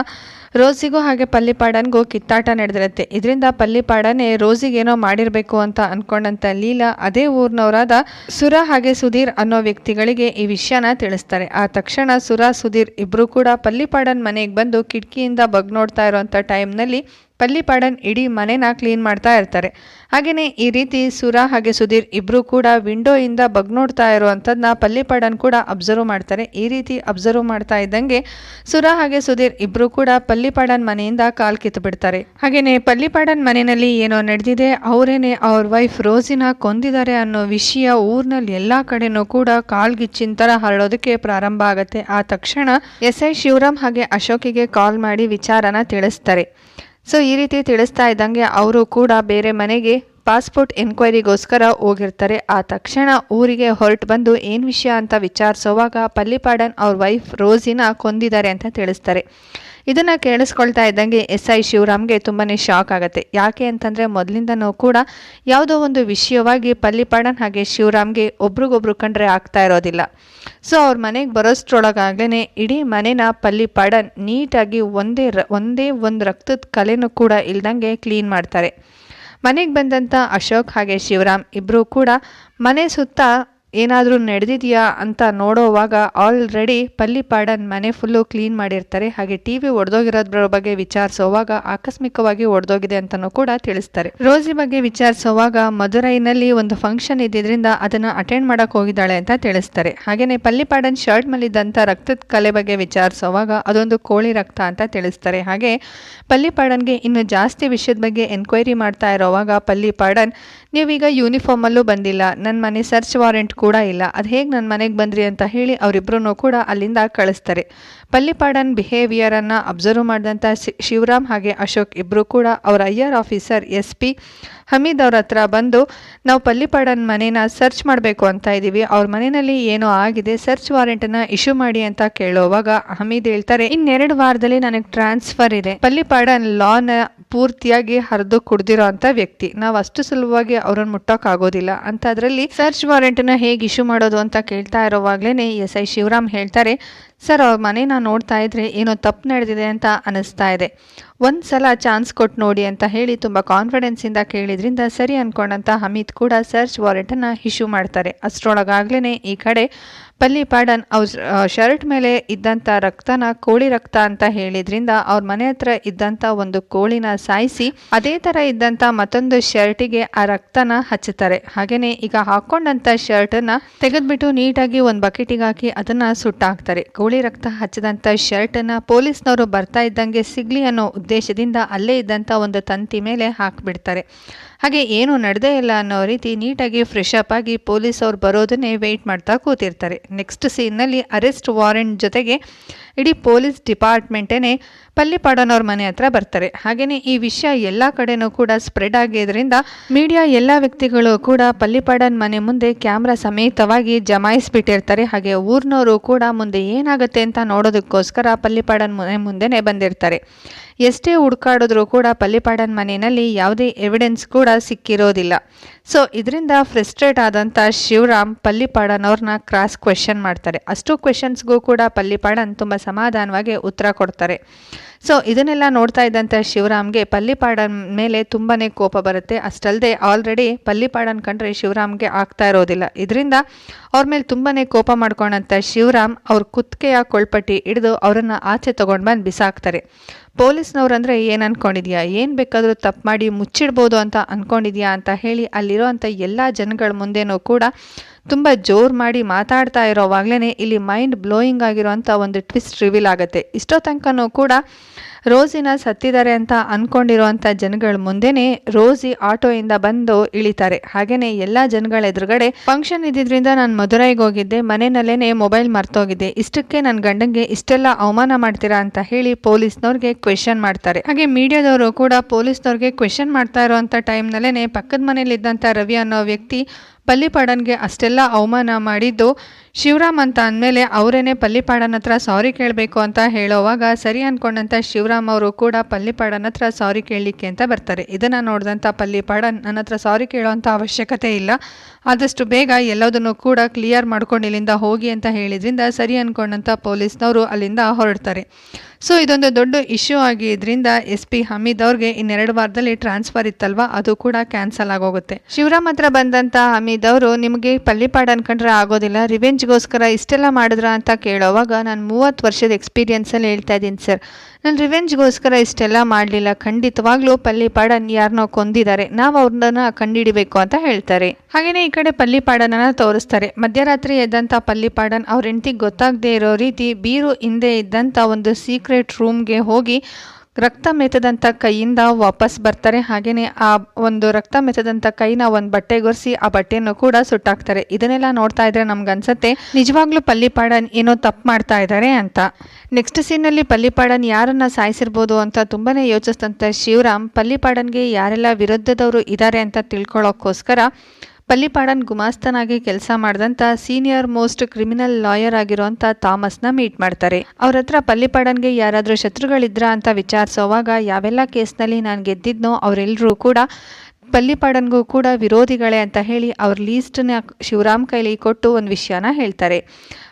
ರೋಸಿಗೂ ಹಾಗೆ ಪಲ್ಲಿಪಾಡನ್ಗೂ ಕಿತ್ತಾಟ ನಡೆದಿರುತ್ತೆ. ಇದರಿಂದ ಪಲ್ಲಿಪಾಡನೆ ರೋಸಿಗೇನೋ ಮಾಡಿರಬೇಕು ಅಂತ ಅನ್ಕೊಂಡಂತ ಲೀಲಾ ಅದೇ ಊರಿನವರಾದ ಸುರ ಹಾಗೆ ಸುಧೀರ್ ಅನ್ನೋ ವ್ಯಕ್ತಿಗಳಿಗೆ ಈ ವಿಷಯನ ತಿಳಿಸ್ತಾರೆ. ಆ ತಕ್ಷಣ ಸುರ, ಸುಧೀರ್ ಇಬ್ರು ಕೂಡ ಪಲ್ಲಿಪಾಡನ್ ಮನೆಗೆ ಬಂದು ಕಿಟಕಿಯಿಂದ ಬಗ್ ನೋಡ್ತಾ ಇರೋಂಥ ಟೈಮ್ನಲ್ಲಿ ಪಲ್ಲಿಪಾಡನ್ ಇಡೀ ಮನೆನ ಕ್ಲೀನ್ ಮಾಡ್ತಾ ಇರ್ತಾರೆ. ಹಾಗೆಯೇ ಈ ರೀತಿ ಸುರಾ ಹಾಗೆ ಸುಧೀರ್ ಇಬ್ಬರು ಕೂಡ ವಿಂಡೋಯಿಂದ ಬಗ್ ನೋಡ್ತಾ ಇರುವಂಥದ್ದನ್ನ ಪಲ್ಲಿಪಾಡನ್ ಕೂಡ ಅಬ್ಸರ್ವ್ ಮಾಡ್ತಾರೆ. ಈ ರೀತಿ ಅಬ್ಸರ್ವ್ ಮಾಡ್ತಾ ಇದ್ದಂಗೆ ಸುರಾ ಹಾಗೆ ಸುಧೀರ್ ಇಬ್ಬರು ಕೂಡ ಪಲ್ಲಿಪಾಡನ್ ಮನೆಯಿಂದ ಕಾಲ್ ಕಿತ್ತು ಬಿಡ್ತಾರೆ ಹಾಗೆಯೇ ಪಲ್ಲಿಪಾಡನ್ ಮನೆಯಲ್ಲಿ ಏನೋ ನಡೆದಿದೆ, ಅವರೇನೆ ಅವ್ರ ವೈಫ್ ರೋಸಿನ ಕೊಂದಿದ್ದಾರೆ ಅನ್ನೋ ವಿಷಯ ಊರಿನಲ್ಲಿ ಎಲ್ಲ ಕಡೆನೂ ಕೂಡ ಕಾಲ್ಗಿಚ್ಚಿನ ಥರ ಹರಡೋದಕ್ಕೆ ಪ್ರಾರಂಭ ಆಗುತ್ತೆ. ಆ ತಕ್ಷಣ ಎಸ್ ಐ ಶಿವರಾಮ್ ಹಾಗೆ ಅಶೋಕಿಗೆ ಕಾಲ್ ಮಾಡಿ ವಿಚಾರನ ತಿಳಿಸ್ತಾರೆ. ಸೊ ಈ ರೀತಿ ತಿಳಿಸ್ತಾ ಇದ್ದಂಗೆ ಅವರು ಕೂಡ ಬೇರೆ ಮನೆಗೆ ಪಾಸ್ಪೋರ್ಟ್ ಎನ್ಕ್ವೈರಿಗೋಸ್ಕರ ಹೋಗಿರ್ತಾರೆ. ಆ ತಕ್ಷಣ ಊರಿಗೆ ಹೊರಟು ಬಂದು ಏನು ವಿಷಯ ಅಂತ ವಿಚಾರಿಸೋವಾಗ ಪಲ್ಲಿಪಾಡನ್ ಅವ್ರ ವೈಫ್ ರೋಸಿನ ಕೊಂದಿದ್ದಾರೆ ಅಂತ ತಿಳಿಸ್ತಾರೆ. ಇದನ್ನು ಕೇಳಿಸ್ಕೊಳ್ತಾ ಇದ್ದಂಗೆ ಎಸ್ ಐ ಶಿವರಾಮ್ಗೆ ತುಂಬಾ ಶಾಕ್ ಆಗುತ್ತೆ. ಯಾಕೆ ಅಂತಂದರೆ ಮೊದಲಿಂದನೂ ಕೂಡ ಯಾವುದೋ ಒಂದು ವಿಷಯವಾಗಿ ಪಲ್ಲಿಪಾಡನ್ ಹಾಗೆ ಶಿವರಾಮ್ಗೆ ಒಬ್ರಿಗೊಬ್ರು ಕಂಡ್ರೆ ಆಗ್ತಾ ಇರೋದಿಲ್ಲ. ಸೊ ಅವ್ರ ಮನೆಗೆ ಬರೋಷ್ಟ್ರೊಳಗಾಗಲೇ ಇಡೀ ಮನೆನ ಪಲ್ಲಿಪಾಡನ್ ನೀಟಾಗಿ ಒಂದೇ ರ, ಒಂದೇ ಒಂದು ರಕ್ತದ ಕಲೆನೂ ಕೂಡ ಇಲ್ದಂಗೆ ಕ್ಲೀನ್ ಮಾಡ್ತಾರೆ. ಮನೆಗೆ ಬಂದಂಥ ಅಶೋಕ್ ಹಾಗೆ ಶಿವರಾಮ್ ಇಬ್ಬರೂ ಕೂಡ ಮನೆ ಸುತ್ತ ಏನಾದರೂ ನಡೆದಿದೆಯಾ ಅಂತ ನೋಡೋವಾಗ ಆಲ್ರೆಡಿ ಪಲ್ಲಿಪಾಡನ್ ಮನೆ ಫುಲ್ಲು ಕ್ಲೀನ್ ಮಾಡಿರ್ತಾರೆ. ಹಾಗೆ ಟಿ ವಿ ಒಡೆದೋಗಿರೋದ್ರ ಬಗ್ಗೆ ವಿಚಾರಿಸೋವಾಗ ಆಕಸ್ಮಿಕವಾಗಿ ಒಡೆದೋಗಿದೆ ಅಂತಲೂ ಕೂಡ ತಿಳಿಸ್ತಾರೆ. ರೋಸಿ ಬಗ್ಗೆ ವಿಚಾರಿಸೋವಾಗ ಮಧುರೈನಲ್ಲಿ ಒಂದು ಫಂಕ್ಷನ್ ಇದ್ದಿದ್ರಿಂದ ಅದನ್ನು ಅಟೆಂಡ್ ಮಾಡೋಕೆ ಹೋಗಿದ್ದಾಳೆ ಅಂತ ತಿಳಿಸ್ತಾರೆ. ಹಾಗೆಯೇ ಪಲ್ಲಿಪಾಡನ್ ಶರ್ಟ್ ಮೇಲಿದ್ದಂಥ ರಕ್ತದ ಕಲೆ ಬಗ್ಗೆ ವಿಚಾರಿಸೋವಾಗ ಅದೊಂದು ಕೋಳಿ ರಕ್ತ ಅಂತ ತಿಳಿಸ್ತಾರೆ. ಹಾಗೆ ಪಲ್ಲಿಪಾಡನ್ಗೆ ಇನ್ನು ಜಾಸ್ತಿ ವಿಷಯದ ಬಗ್ಗೆ ಎನ್ಕ್ವೈರಿ ಮಾಡ್ತಾ ಇರೋವಾಗ ಪಲ್ಲಿಪಾಡನ್, ನೀವೀಗ ಯೂನಿಫಾರ್ಮಲ್ಲೂ ಬಂದಿಲ್ಲ. ನನ್ನ ಮನೆ ಸರ್ಚ್ ವಾರೆಂಟ್ ಕೂಡ ಇಲ್ಲ. ಅದು ಹೇಗೆ ನನ್ನ ಮನೆಗೆ ಬಂದ್ರಿ ಅಂತ ಹೇಳಿ ಅವರಿಬ್ಬರೂ ಕೂಡ ಅಲ್ಲಿಂದ ಕಳಿಸ್ತಾರೆ. ಪಲ್ಲಿಪಾಡನ್ ಬಿಹೇವಿಯರನ್ನು ಅಬ್ಸರ್ವ್ ಮಾಡಿದಂಥ ಶಿವರಾಮ್ ಹಾಗೆ ಅಶೋಕ್ ಇಬ್ಬರು ಕೂಡ ಅವರ I R officer S P Hameed ಅವ್ರ ಹತ್ರ ಬಂದು, ನಾವು ಪಲ್ಲಿಪಾಡನ್ ಮನೇನ ಸರ್ಚ್ ಮಾಡಬೇಕು ಅಂತ ಇದ್ದೀವಿ ಅವ್ರ ಮನೆಯಲ್ಲಿ ಏನೋ ಆಗಿದೆ. ಸರ್ಚ್ ವಾರೆಂಟನ್ನು ಇಶ್ಯೂ ಮಾಡಿ ಅಂತ ಕೇಳೋವಾಗ ಹಮೀದ್ ಹೇಳ್ತಾರೆ, ಇನ್ನೆರಡು ವಾರದಲ್ಲಿ ನನಗೆ ಟ್ರಾನ್ಸ್ಫರ್ ಇದೆ. ಪಲ್ಲಿಪಾಡನ್ ಲಾನ ಪೂರ್ತಿಯಾಗಿ ಹರಿದು ಕುಡ್ದಿರೋ ಅಂತ ವ್ಯಕ್ತಿ. ನಾವು ಅಷ್ಟು ಸುಲಭವಾಗಿ ಅವ್ರನ್ನ ಮುಟ್ಟೋಕ್ಕಾಗೋದಿಲ್ಲ ಅಂತ ಅದರಲ್ಲಿ ಸರ್ಚ್ ವಾರೆಂಟನ್ನ ಇಶ್ಯೂ ಮಾಡೋದು ಅಂತ ಕೇಳ್ತಾ ಇರೋವಾಗ್ಲೇ ಎಸ್ ಐ ಶಿವರಾಮ್ ಹೇಳ್ತಾರೆ, ಸರ್, ಅವ್ರ ಮನೇನ ನೋಡ್ತಾ ಇದ್ರೆ ಏನೋ ತಪ್ಪು ನಡೆದಿದೆ ಅಂತ ಅನಿಸ್ತಾ ಇದೆ. ಒಂದು ಸಲ ಚಾನ್ಸ್ ಕೊಟ್ಟು ನೋಡಿ ಅಂತ ಹೇಳಿ ತುಂಬ ಕಾನ್ಫಿಡೆನ್ಸಿಂದ ಕೇಳಿದ್ರಿಂದ ಸರಿ ಅಂದ್ಕೊಂಡಂಥ ಹಮೀದ್ ಕೂಡ ಸರ್ಚ್ ವಾರೆಂಟನ್ನು ಇಶ್ಯೂ ಮಾಡ್ತಾರೆ. ಅಷ್ಟರೊಳಗಾಗ್ಲೇ ಈ ಕಡೆ ಪಲ್ಲಿಪಾಡನ್ ಅವ್ರ ಶರ್ಟ್ ಮೇಲೆ ಇದ್ದಂಥ ರಕ್ತನ ಕೋಳಿ ರಕ್ತ ಅಂತ ಹೇಳಿದ್ರಿಂದ ಅವ್ರ ಮನೆ ಹತ್ರ ಇದ್ದಂಥ ಒಂದು ಕೋಳಿನ ಸಾಯಿಸಿ ಅದೇ ಥರ ಇದ್ದಂಥ ಮತ್ತೊಂದು ಶರ್ಟಿಗೆ ಆ ರಕ್ತನ ಹಚ್ಚುತ್ತಾರೆ. ಹಾಗೆಯೇ ಈಗ ಹಾಕ್ಕೊಂಡಂಥ ಶರ್ಟನ್ನು ತೆಗೆದ್ಬಿಟ್ಟು ನೀಟಾಗಿ ಒಂದು ಬಕೆಟಿಗೆ ಹಾಕಿ ಅದನ್ನು ಸುಟ್ಟಾಕ್ತಾರೆ. ಕೋಳಿ ರಕ್ತ ಹಚ್ಚಿದಂಥ ಶರ್ಟನ್ನು ಪೊಲೀಸ್ನವರು ಬರ್ತಾ ಇದ್ದಂಗೆ ಸಿಗ್ಲಿ ಅನ್ನೋ ಉದ್ದೇಶದಿಂದ ಅಲ್ಲೇ ಇದ್ದಂಥ ಒಂದು ತಂತಿ ಮೇಲೆ ಹಾಕಿಬಿಡ್ತಾರೆ. ಹಾಗೆ ಏನು ನಡೆದೇ ಇಲ್ಲ ಅನ್ನೋ ರೀತಿ ನೀಟಾಗಿ ಫ್ರೆಶ್ ಅಪ್ ಆಗಿ ಪೊಲೀಸ್ ಅವ್ರು ಬರೋದನ್ನೇ ವೆಯ್ಟ್ ಮಾಡ್ತಾ ಕೂತಿರ್ತಾರೆ. ನೆಕ್ಸ್ಟ್ ಸೀನ್ನಲ್ಲಿ ಅರೆಸ್ಟ್ ವಾರೆಂಟ್ ಜೊತೆಗೆ ಇಡೀ ಪೊಲೀಸ್ ಡಿಪಾರ್ಟ್ಮೆಂಟೇನೆ ಪಲ್ಲಿಪಾಡನವ್ರ ಮನೆ ಹತ್ರ ಬರ್ತಾರೆ. ಹಾಗೆಯೇ ಈ ವಿಷಯ ಎಲ್ಲ ಕಡೆನೂ ಕೂಡ ಸ್ಪ್ರೆಡ್ ಆಗಿದ್ದರಿಂದ ಮೀಡಿಯಾ ಎಲ್ಲ ವ್ಯಕ್ತಿಗಳು ಕೂಡ ಪಲ್ಲಿಪಾಡನ್ ಮನೆ ಮುಂದೆ ಕ್ಯಾಮ್ರಾ ಸಮೇತವಾಗಿ ಜಮಾಯಿಸಿಬಿಟ್ಟಿರ್ತಾರೆ. ಹಾಗೆ ಊರಿನವರು ಕೂಡ ಮುಂದೆ ಏನಾಗುತ್ತೆ ಅಂತ ನೋಡೋದಕ್ಕೋಸ್ಕರ ಪಲ್ಲಿಪಾಡನ್ ಮನೆ ಮುಂದೆನೆ ಬಂದಿರ್ತಾರೆ. ಎಷ್ಟೇ ಹುಡುಕಾಡಿದ್ರೂ ಕೂಡ ಪಲ್ಲಿಪಾಡನ್ ಮನೆಯಲ್ಲಿ ಯಾವುದೇ ಎವಿಡೆನ್ಸ್ ಕೂಡ ಸಿಕ್ಕಿರೋದಿಲ್ಲ. ಸೊ ಇದರಿಂದ ಫ್ರಸ್ಟ್ರೇಟ್ ಆದಂಥ ಶಿವರಾಮ್ ಪಲ್ಲಿಪಾಡನ್ ಅವ್ರನ್ನ ಕ್ರಾಸ್ ಕ್ವೆಶನ್ ಮಾಡ್ತಾರೆ. ಅಷ್ಟು ಕ್ವೆಶನ್ಸ್ಗೂ ಕೂಡ ಪಲ್ಲಿಪಾಡನ್ ತುಂಬ ಸಮಾಧಾನವಾಗಿ ಉತ್ತರ ಕೊಡ್ತಾರೆ. ಸೊ ಇದನ್ನೆಲ್ಲ ನೋಡ್ತಾ ಇದ್ದಂಥ ಶಿವರಾಮ್ಗೆ ಪಲ್ಲಿಪಾಡನ್ ಮೇಲೆ ತುಂಬಾ ಕೋಪ ಬರುತ್ತೆ. ಅಷ್ಟಲ್ಲದೆ ಆಲ್ರೆಡಿ ಪಲ್ಲಿಪಾಡನ್ ಕಂಡ್ರೆ ಶಿವರಾಮ್ಗೆ ಆಗ್ತಾ ಇರೋದಿಲ್ಲ. ಇದರಿಂದ ಅವ್ರ ಮೇಲೆ ತುಂಬಾ ಕೋಪ ಮಾಡ್ಕೊಂಡಂಥ ಶಿವರಾಮ್. ಅವ್ರ ಕುತ್ತಿಗೆಯ ಕೊಳ್ಪಟ್ಟಿ ಹಿಡಿದು ಅವರನ್ನು ಆಚೆ ತೊಗೊಂಡು ಬಂದು ಬಿಸಾಕ್ತಾರೆ. ಪೊಲೀಸ್ನವ್ರು ಅಂದರೆ ಏನು ಅಂದ್ಕೊಂಡಿದ್ಯಾ ಏನು ಬೇಕಾದರೂ ತಪ್ಪು ಮಾಡಿ ಮುಚ್ಚಿಡ್ಬೋದು ಅಂತ ಅಂದ್ಕೊಂಡಿದ್ಯಾ ಅಂತ ಹೇಳಿ ಅಲ್ಲಿರೋವಂಥ ಎಲ್ಲ ಜನಗಳ ಮುಂದೆನೂ ಕೂಡ ತುಂಬ ಜೋರು ಮಾಡಿ ಮಾತಾಡ್ತಾ ಇರೋವಾಗಲೇ ಇಲ್ಲಿ ಮೈಂಡ್ ಬ್ಲೋಯಿಂಗ್ ಆಗಿರೋವಂಥ ಒಂದು ಟ್ವಿಸ್ಟ್ ರಿವೀಲ್ ಆಗುತ್ತೆ. ಇಷ್ಟೋ ತನಕನೂ ಕೂಡ ರೋಸಿನ ಸತ್ತಿದ್ದಾರೆ ಅಂತ ಅಂದ್ಕೊಂಡಿರುವಂಥ ಜನಗಳ ಮುಂದೆನೇ ರೋಸಿ ಆಟೋಯಿಂದ ಬಂದು ಇಳಿತಾರೆ. ಹಾಗೇನೆ ಎಲ್ಲ ಜನಗಳ ಎದುರುಗಡೆ ಫಂಕ್ಷನ್ ಇದ್ದಿದ್ರಿಂದ ನಾನು ಮಧುರೈಗೆ ಹೋಗಿದ್ದೆ. ಮನೆಯಲ್ಲೇನೆ ಮೊಬೈಲ್ ಮರ್ತೋಗಿದ್ದೆ. ಇಷ್ಟಕ್ಕೆ ನನ್ನ ಗಂಡಂಗೆ ಇಷ್ಟೆಲ್ಲ ಅವಮಾನ ಮಾಡ್ತೀರಾ ಅಂತ ಹೇಳಿ ಪೊಲೀಸ್ನವ್ರಿಗೆ ಕ್ವೆಶನ್ ಮಾಡ್ತಾರೆ. ಹಾಗೆ ಮೀಡಿಯಾದವರು ಕೂಡ ಪೊಲೀಸ್ನವ್ರಿಗೆ ಕ್ವೆಶನ್ ಮಾಡ್ತಾ ಇರುವಂಥ ಟೈಮ್ನಲ್ಲೇ ಪಕ್ಕದ ಮನೇಲಿದ್ದಂಥ ರವಿ ಅನ್ನೋ ವ್ಯಕ್ತಿ ಪಲ್ಲಿಪಾಡನ್ಗೆ ಅಷ್ಟೆಲ್ಲ ಅವಮಾನ ಮಾಡಿದ್ದು ಶಿವರಾಮ್ ಅಂತ ಅಂದಮೇಲೆ ಅವರೇನೆ ಪಲ್ಲಿಪಾಡನ ಹತ್ರ ಸಾರಿ ಕೇಳಬೇಕು ಅಂತ ಹೇಳೋವಾಗ ಸರಿ ಅಂದ್ಕೊಂಡಂಥ ಶಿವರಾಮ್ ಅವರು ಕೂಡ ಪಲ್ಲಿಪಾಡನ ಹತ್ರ ಸಾರಿ ಕೇಳಲಿಕ್ಕೆ ಅಂತ ಬರ್ತಾರೆ. ಇದನ್ನು ನೋಡಿದಂಥ ಪಲ್ಲಿಪಾಡನ್ ನನ್ನ ಹತ್ರ ಸಾರಿ ಕೇಳೋವಂಥ ಅವಶ್ಯಕತೆ ಇಲ್ಲ. ಆದಷ್ಟು ಬೇಗ ಎಲ್ಲದನ್ನು ಕೂಡ ಕ್ಲಿಯರ್ ಮಾಡ್ಕೊಂಡು ಇಲ್ಲಿಂದ ಹೋಗಿ ಅಂತ ಹೇಳಿದ್ರಿಂದ ಸರಿ ಅಂದ್ಕೊಂಡಂಥ ಪೊಲೀಸ್ನವರು ಅಲ್ಲಿಂದ ಹೊರಡ್ತಾರೆ. ಸೊ ಇದೊಂದು ದೊಡ್ಡ ಇಶ್ಯೂ ಆಗಿದ್ದರಿಂದ ಎಸ್ ಪಿ ಹಮೀದ್ ಅವ್ರಿಗೆ ಇನ್ನೆರಡು ವಾರದಲ್ಲಿ ಟ್ರಾನ್ಸ್ಫರ್ ಇತ್ತಲ್ವಾ? ಅದು ಕೂಡ ಕ್ಯಾನ್ಸಲ್ ಆಗೋಗುತ್ತೆ. ಶಿವರಾಮ್ ಹತ್ರ ಬಂದಂಥ ಹಮೀದ್ ಅವರು, ನಿಮಗೆ ಪಲ್ಲಿಪಾಡ್ ಅನ್ಕೊಂಡ್ರೆ ಆಗೋದಿಲ್ಲ ರಿವೆಂಜ್ಗೋಸ್ಕರ ಇಷ್ಟೆಲ್ಲ ಮಾಡಿದ್ರ ಅಂತ ಕೇಳೋವಾಗ ನಾನು ಮೂವತ್ತು ವರ್ಷದ ಎಕ್ಸ್ಪೀರಿಯೆನ್ಸಲ್ಲಿ ಹೇಳ್ತಾ ಇದ್ದೀನಿ ಸರ್. ನಾನು ರಿವೆಂಜ್ಗೋಸ್ಕರ ಇಷ್ಟೆಲ್ಲ ಮಾಡಲಿಲ್ಲ. ಖಂಡಿತವಾಗ್ಲೂ ಪಲ್ಲಿಪಾಡನ್ ಯಾರನ್ನೋ ಕೊಂದಿದ್ದಾರೆ ನಾವು ಅವ್ರನ್ನ ಕಂಡಿಡಿಬೇಕು ಅಂತ ಹೇಳ್ತಾರೆ. ಹಾಗೆಯೇ ಈ ಕಡೆ ಪಲ್ಲಿಪಾಡನನ್ನು ತೋರಿಸ್ತಾರೆ. ಮಧ್ಯರಾತ್ರಿ ಎದ್ದಂಥ ಪಲ್ಲಿಪಾಡನ್ ಅವ್ರ ಹೆಂಡತಿಗೆ ಗೊತ್ತಾಗದೇ ಇರೋ ರೀತಿ ಬೀರು ಹಿಂದೆ ಇದ್ದಂಥ ಒಂದು ಸೀಕ್ರೆಟ್ ರೂಮ್ಗೆ ಹೋಗಿ ರಕ್ತ ಮೆತ್ತದಂಥ ಕೈಯಿಂದ ವಾಪಸ್ ಬರ್ತಾರೆ. ಹಾಗೆಯೇ ಆ ಒಂದು ರಕ್ತ ಮೆತ್ತದಂಥ ಕೈನ ಒಂದು ಬಟ್ಟೆ ಗೊರೆಸಿ ಆ ಬಟ್ಟೆಯನ್ನು ಕೂಡ ಸುಟ್ಟಾಕ್ತಾರೆ. ಇದನ್ನೆಲ್ಲ ನೋಡ್ತಾ ಇದ್ರೆ ನಮ್ಗೆ ಅನ್ಸುತ್ತೆ ನಿಜವಾಗ್ಲೂ ಪಲ್ಲಿಪಾಡನ್ ಏನೋ ತಪ್ಪು ಮಾಡ್ತಾ ಇದ್ದಾರೆ ಅಂತ. ನೆಕ್ಸ್ಟ್ ಸೀನಲ್ಲಿ ಪಲ್ಲಿಪಾಡನ್ ಯಾರನ್ನ ಸಾಯಿಸಿರ್ಬೋದು ಅಂತ ತುಂಬಾನೇ ಯೋಚಿಸಿದಂಥ ಶಿವರಾಮ್, ಪಲ್ಲಿಪಾಡನ್ಗೆ ಯಾರೆಲ್ಲ ವಿರುದ್ಧದವರು ಇದ್ದಾರೆ ಅಂತ ತಿಳ್ಕೊಳ್ಳೋಕ್ಕೋಸ್ಕರ ಪಲ್ಲಿಪಾಡನ್ ಗುಮಾಸ್ತನಾಗಿ ಕೆಲಸ ಮಾಡಿದಂಥ ಸೀನಿಯರ್ ಮೋಸ್ಟ್ ಕ್ರಿಮಿನಲ್ ಲಾಯರ್ ಆಗಿರೋಂಥ ಥಾಮಸ್ನ ಮೀಟ್ ಮಾಡ್ತಾರೆ. ಅವ್ರ ಹತ್ರ ಪಲ್ಲಿಪಾಡನ್ಗೆ ಯಾರಾದರೂ ಶತ್ರುಗಳಿದ್ರಾ ಅಂತ ವಿಚಾರಿಸೋವಾಗ ಯಾವೆಲ್ಲ ಕೇಸ್ನಲ್ಲಿ ನಾನು ಗೆದ್ದಿದ್ನೋ ಅವರೆಲ್ಲರೂ ಕೂಡ ಪಲ್ಲಿಪಾಡನ್ಗೂ ಕೂಡ ವಿರೋಧಿಗಳೇ ಅಂತ ಹೇಳಿ ಅವ್ರ ಲೀಸ್ಟನ್ನ ಶಿವರಾಮ್ ಕೈಲಿ ಕೊಟ್ಟು ಒಂದು ವಿಷಯನ ಹೇಳ್ತಾರೆ.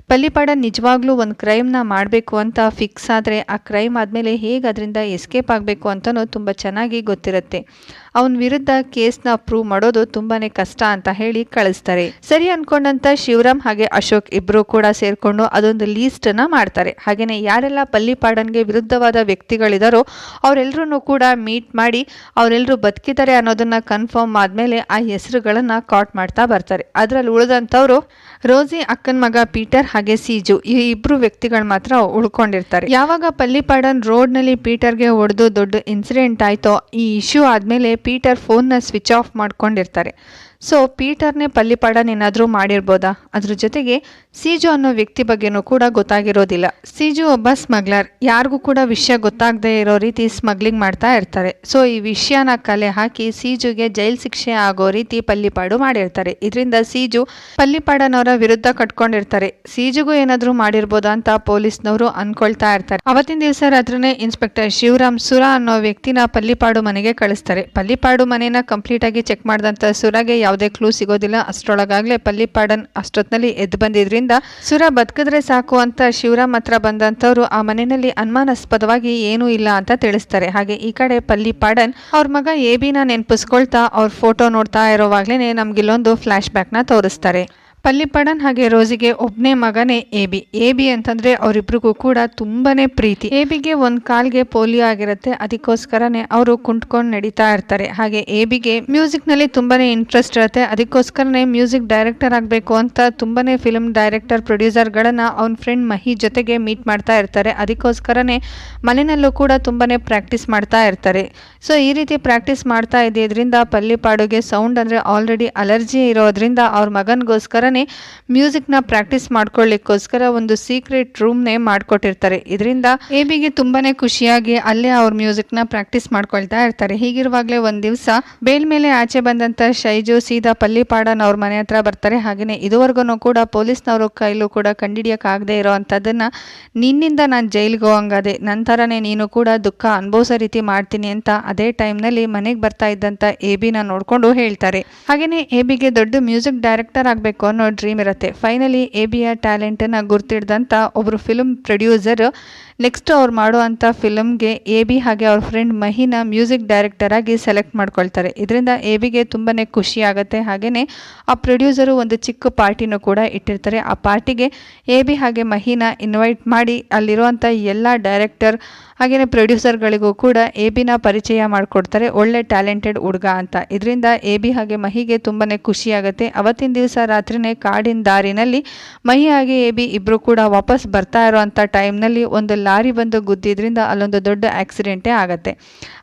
ಪಲ್ಲಿಪಾಡನ್ ನಿಜವಾಗ್ಲೂ ಒಂದು ಕ್ರೈಮ್ನ ಮಾಡಬೇಕು ಅಂತ ಫಿಕ್ಸ್ ಆದರೆ ಆ ಕ್ರೈಮ್ ಆದಮೇಲೆ ಹೇಗೆ ಅದರಿಂದ ಎಸ್ಕೇಪ್ ಆಗಬೇಕು ಅಂತಲೂ ತುಂಬ ಚೆನ್ನಾಗಿ ಗೊತ್ತಿರುತ್ತೆ. ಅವನ ವಿರುದ್ಧ ಕೇಸ್ನ ಪ್ರೂವ್ ಮಾಡೋದು ತುಂಬಾ ಕಷ್ಟ ಅಂತ ಹೇಳಿ ಕಳಿಸ್ತಾರೆ. ಸರಿ ಅನ್ಕೊಂಡಂತ ಶಿವರಾಮ್ ಹಾಗೆ ಅಶೋಕ್ ಇಬ್ಬರು ಕೂಡ ಸೇರಿಕೊಂಡು ಅದೊಂದು ಲೀಸ್ಟನ್ನು ಮಾಡ್ತಾರೆ. ಹಾಗೆಯೇ ಯಾರೆಲ್ಲ ಪಲ್ಲಿಪಾಡನ್ಗೆ ವಿರುದ್ಧವಾದ ವ್ಯಕ್ತಿಗಳಿದಾರೋ ಅವರೆಲ್ಲರೂ ಕೂಡ ಮೀಟ್ ಮಾಡಿ ಅವರೆಲ್ಲರೂ ಬದುಕಿದ್ದಾರೆ ಅನ್ನೋದನ್ನ ಕನ್ಫರ್ಮ್ ಆದಮೇಲೆ ಆ ಹೆಸರುಗಳನ್ನು ಕಾಟ್ ಮಾಡ್ತಾ ಬರ್ತಾರೆ. ಅದರಲ್ಲಿ ಉಳಿದಂಥವ್ರು ರೋಸಿ ಅಕ್ಕನ ಮಗ ಪೀಟರ್ ಹಾಗೆ ಸೀಜು ಈ ಇಬ್ರು ವ್ಯಕ್ತಿಗಳು ಮಾತ್ರ ಉಳ್ಕೊಂಡಿರ್ತಾರೆ. ಯಾವಾಗ ಪಲ್ಲಿಪಾಡನ್ ರೋಡ್ನಲ್ಲಿ ಪೀಟರ್ಗೆ ಹೊಡೆದು ದೊಡ್ಡ ಇನ್ಸಿಡೆಂಟ್ ಆಯ್ತೋ ಈ ಇಶ್ಯೂ ಆದ್ಮೇಲೆ ಪೀಟರ್ ಫೋನ್ನ ಸ್ವಿಚ್ ಆಫ್ ಮಾಡ್ಕೊಂಡಿರ್ತಾರೆ. ಸೊ ಪೀಟರ್ನೇ ಪಲ್ಲಿಪಾಡನ್ ಏನಾದರೂ ಮಾಡಿರ್ಬೋದಾ? ಅದ್ರ ಜೊತೆಗೆ, ಸೀಜು ಅನ್ನೋ ವ್ಯಕ್ತಿ ಬಗ್ಗೆನೂ ಕೂಡ ಗೊತ್ತಾಗಿರೋದಿಲ್ಲ. ಸೀಜು ಒಬ್ಬ ಸ್ಮಗ್ಲರ್. ಯಾರಿಗೂ ಕೂಡ ವಿಷಯ ಗೊತ್ತಾಗದೇ ಇರೋ ರೀತಿ ಸ್ಮಗ್ಲಿಂಗ್ ಮಾಡ್ತಾ ಇರ್ತಾರೆ. ಸೊ ಈ ವಿಷಯನ ಕಲೆ ಹಾಕಿ ಸೀಜುಗೆ ಜೈಲ್ ಶಿಕ್ಷೆ ಆಗೋ ರೀತಿ ಪಲ್ಲಿಪಾಡು ಮಾಡಿರ್ತಾರೆ. ಇದರಿಂದ ಸೀಜು ಪಲ್ಲಿಪಾಡನವರ ವಿರುದ್ಧ ಕಟ್ಕೊಂಡಿರ್ತಾರೆ. ಸೀಜುಗೂ ಏನಾದರೂ ಮಾಡಿರ್ಬೋದಾ ಅಂತ ಪೊಲೀಸ್ನವರು ಅನ್ಕೊಳ್ತಾ ಇರ್ತಾರೆ. ಅವತ್ತಿನ ದಿವಸ ರಾತ್ರಿನೇ ಇನ್ಸ್ಪೆಕ್ಟರ್ ಶಿವರಾಮ್ ಸುರಾ ಅನ್ನೋ ವ್ಯಕ್ತಿನ ಪಲ್ಲಿಪಾಡು ಮನೆಗೆ ಕಳಿಸ್ತಾರೆ. ಪಲ್ಲಿಪಾಡು ಮನೆನ ಕಂಪ್ಲೀಟ್ ಆಗಿ ಚೆಕ್ ಮಾಡಿದಂಥ ಸುರಗೆ ಯಾವುದೇ ಕ್ಲೂ ಸಿಗೋದಿಲ್ಲ. ಅಷ್ಟರೊಳಗಾಗಲೇ ಪಲ್ಲಿಪಾಡನ್ ಅಷ್ಟೊತ್ತಿನಲ್ಲಿ ಎದ್ದು ಬಂದಿದ್ರಿಂದ ಸುರ ಬದುಕಿದ್ರೆ ಸಾಕು ಅಂತ ಶಿವರಾಮ್ ಹತ್ರ ಬಂದಂಥವ್ರು ಆ ಮನೆಯಲ್ಲಿ ಅನುಮಾನಾಸ್ಪದವಾಗಿ ಏನೂ ಇಲ್ಲ ಅಂತ ತಿಳಿಸ್ತಾರೆ. ಹಾಗೆ ಈ ಕಡೆ ಪಲ್ಲಿಪಾಡನ್ ಅವ್ರ ಮಗ ಎ ಬಿನ ನೆನಪಿಸ್ಕೊಳ್ತಾ ಅವ್ರ ಫೋಟೋ ನೋಡ್ತಾ ಇರೋವಾಗ್ಲೇ ನಮ್ಗಿಲ್ಲೊಂದು ಫ್ಲಾಶ್ ಬ್ಯಾಕ್ನ ತೋರಿಸ್ತಾರೆ. ಪಲ್ಲಿಪಡನ್ ಹಾಗೆ ರೋಜಿಗೆ ಒಬ್ಬನೇ ಮಗನೇ ಎ ಬಿ ಎ ಬಿ ಅಂತಂದ್ರೆ ಅವರಿಬ್ರಿಗೂ ಕೂಡ ತುಂಬಾನೇ ಪ್ರೀತಿ. ಎ ಬಿಗೆ ಒಂದು ಕಾಲ್ಗೆ ಪೋಲಿಯೋ ಆಗಿರುತ್ತೆ. ಅದಕ್ಕೋಸ್ಕರನೇ ಅವರು ಕುಂಟ್ಕೊಂಡು ನಡೀತಾ ಇರ್ತಾರೆ. ಹಾಗೆ ಎ ಬಿಗೆ ಮ್ಯೂಸಿಕ್ನಲ್ಲಿ ತುಂಬಾನೇ ಇಂಟ್ರೆಸ್ಟ್ ಇರುತ್ತೆ. ಅದಕ್ಕೋಸ್ಕರನೇ ಮ್ಯೂಸಿಕ್ ಡೈರೆಕ್ಟರ್ ಆಗಬೇಕು ಅಂತ ತುಂಬಾನೇ ಫಿಲ್ಮ್ ಡೈರೆಕ್ಟರ್ ಪ್ರೊಡ್ಯೂಸರ್ಗಳನ್ನು ಅವನ ಫ್ರೆಂಡ್ ಮಹಿ ಜೊತೆಗೆ ಮೀಟ್ ಮಾಡ್ತಾ ಇರ್ತಾರೆ. ಅದಕ್ಕೋಸ್ಕರನೇ ಮನೆಯಲ್ಲೂ ಕೂಡ ತುಂಬಾನೇ ಪ್ರಾಕ್ಟೀಸ್ ಮಾಡ್ತಾ ಇರ್ತಾರೆ. ಸೊ, ಈ ರೀತಿ ಪ್ರಾಕ್ಟೀಸ್ ಮಾಡ್ತಾ ಇದ್ದರಿಂದ ಪಲ್ಲಿಪಾಡುಗೆ ಸೌಂಡ್ ಅಂದರೆ ಆಲ್ರೆಡಿ ಅಲರ್ಜಿ ಇರೋದ್ರಿಂದ ಅವ್ರ ಮಗನಿಗೋಸ್ಕರ ಥರನೇ ಮ್ಯೂಸಿಕ್ನ ಪ್ರಾಕ್ಟೀಸ್ ಮಾಡ್ಕೊಳ್ಳಿಕ್ಕೋಸ್ಕರ ಒಂದು ಸೀಕ್ರೆಟ್ ರೂಮ್ನೇ ಮಾಡಿಕೊಟ್ಟಿರ್ತಾರೆ. ಇದರಿಂದ ಎ ಬಿಗೆ ತುಂಬಾನೇ ಖುಷಿಯಾಗಿ ಅಲ್ಲೇ ಅವ್ರ ಮ್ಯೂಸಿಕ್ನ ಪ್ರಾಕ್ಟೀಸ್ ಮಾಡ್ಕೊಳ್ತಾ ಇರ್ತಾರೆ. ಹೀಗಿರುವಾಗಲೇ ಒಂದು ದಿವಸ ಬೇಲ್ ಮೇಲೆ ಆಚೆ ಬಂದಂಥ ಶೈಜು ಸೀದಾ ಪಲ್ಲಿಪಾಡನ್ ಅವ್ರ ಮನೆ ಹತ್ರ ಬರ್ತಾರೆ. ಹಾಗೆಯೇ ಇದುವರೆಗೂ ಕೂಡ ಪೊಲೀಸ್ನವರು ಕೈಲೂ ಕೂಡ ಕಂಡಿಡಿಯೋಕ್ಕಾಗದೇ ಇರೋ ಅಂಥದ್ದನ್ನು ನಿನ್ನಿಂದ ನಾನು ಜೈಲಿಗೆ ಹೋಗಂಗಾದೆ ನಂತರನೇ ನೀನು ಕೂಡ ದುಃಖ ಅನುಭವಿಸೋ ರೀತಿ ಮಾಡ್ತೀನಿ ಅಂತ ಅದೇ ಟೈಮ್ನಲ್ಲಿ ಮನೆಗೆ ಬರ್ತಾ ಇದ್ದಂಥ ಎ ಬಿನ ನೋಡಿಕೊಂಡು ಹೇಳ್ತಾರೆ. ಹಾಗೆಯೇ ಎ ಬಿಗೆ ದೊಡ್ಡ ಮ್ಯೂಸಿಕ್ ಡೈರೆಕ್ಟರ್ ಆಗಬೇಕು ಡ್ರೀಮ್ ಇರುತ್ತೆ. ಫೈನಲಿ ಎ ಟ್ಯಾಲೆಂಟ್ ಟ್ಯಾಲೆಂಟನ್ನು ಗುರ್ತಿಡ್ದಂಥ ಒಬ್ಬರು ಫಿಲ್ಮ್ ಪ್ರೊಡ್ಯೂಸರ್ ನೆಕ್ಸ್ಟ್ ಅವ್ರು ಮಾಡುವಂಥ ಫಿಲಮ್ಗೆ ಎ ಬಿ ಹಾಗೆ ಅವ್ರ ಫ್ರೆಂಡ್ ಮಹಿನ ಮ್ಯೂಸಿಕ್ ಡೈರೆಕ್ಟರ್ ಆಗಿ ಸೆಲೆಕ್ಟ್ ಮಾಡ್ಕೊಳ್ತಾರೆ. ಇದರಿಂದ ಎ ಬಿಗೆ ತುಂಬಾ ಖುಷಿ ಆಗುತ್ತೆ. ಹಾಗೆಯೇ ಆ ಪ್ರೊಡ್ಯೂಸರು ಒಂದು ಚಿಕ್ಕ ಪಾರ್ಟಿನೂ ಕೂಡ ಇಟ್ಟಿರ್ತಾರೆ. ಆ ಪಾರ್ಟಿಗೆ ಎ ಬಿ ಹಾಗೆ ಮಹಿನ ಇನ್ವೈಟ್ ಮಾಡಿ ಅಲ್ಲಿರುವಂಥ ಎಲ್ಲ ಡೈರೆಕ್ಟರ್ ಹಾಗೆಯೇ ಪ್ರೊಡ್ಯೂಸರ್ಗಳಿಗೂ ಕೂಡ ಎ ಬಿನ ಪರಿಚಯ ಮಾಡಿಕೊಡ್ತಾರೆ. ಒಳ್ಳೆ ಟ್ಯಾಲೆಂಟೆಡ್ ಹುಡುಗ ಅಂತ. ಇದರಿಂದ ಎ ಬಿ ಹಾಗೆ ಮಹಿಗೆ ತುಂಬಾ ಖುಷಿಯಾಗುತ್ತೆ ಅವತ್ತಿನ ದಿವಸ ರಾತ್ರಿನೇ ಕಾಡಿನ ದಾರಿನಲ್ಲಿ ಮಹಿ ಹಾಗೆ ಎ ಬಿ ಇಬ್ಬರು ಕೂಡ ವಾಪಸ್ ಬರ್ತಾ ಇರೋವಂಥ ಟೈಮ್ನಲ್ಲಿ ಒಂದು ಲಾರಿ ಬಂದು ಗುದ್ದಿದ್ರಿಂದ ಅಲ್ಲೊಂದು ದೊಡ್ಡ ಆಕ್ಸಿಡೆಂಟೇ ಆಗುತ್ತೆ.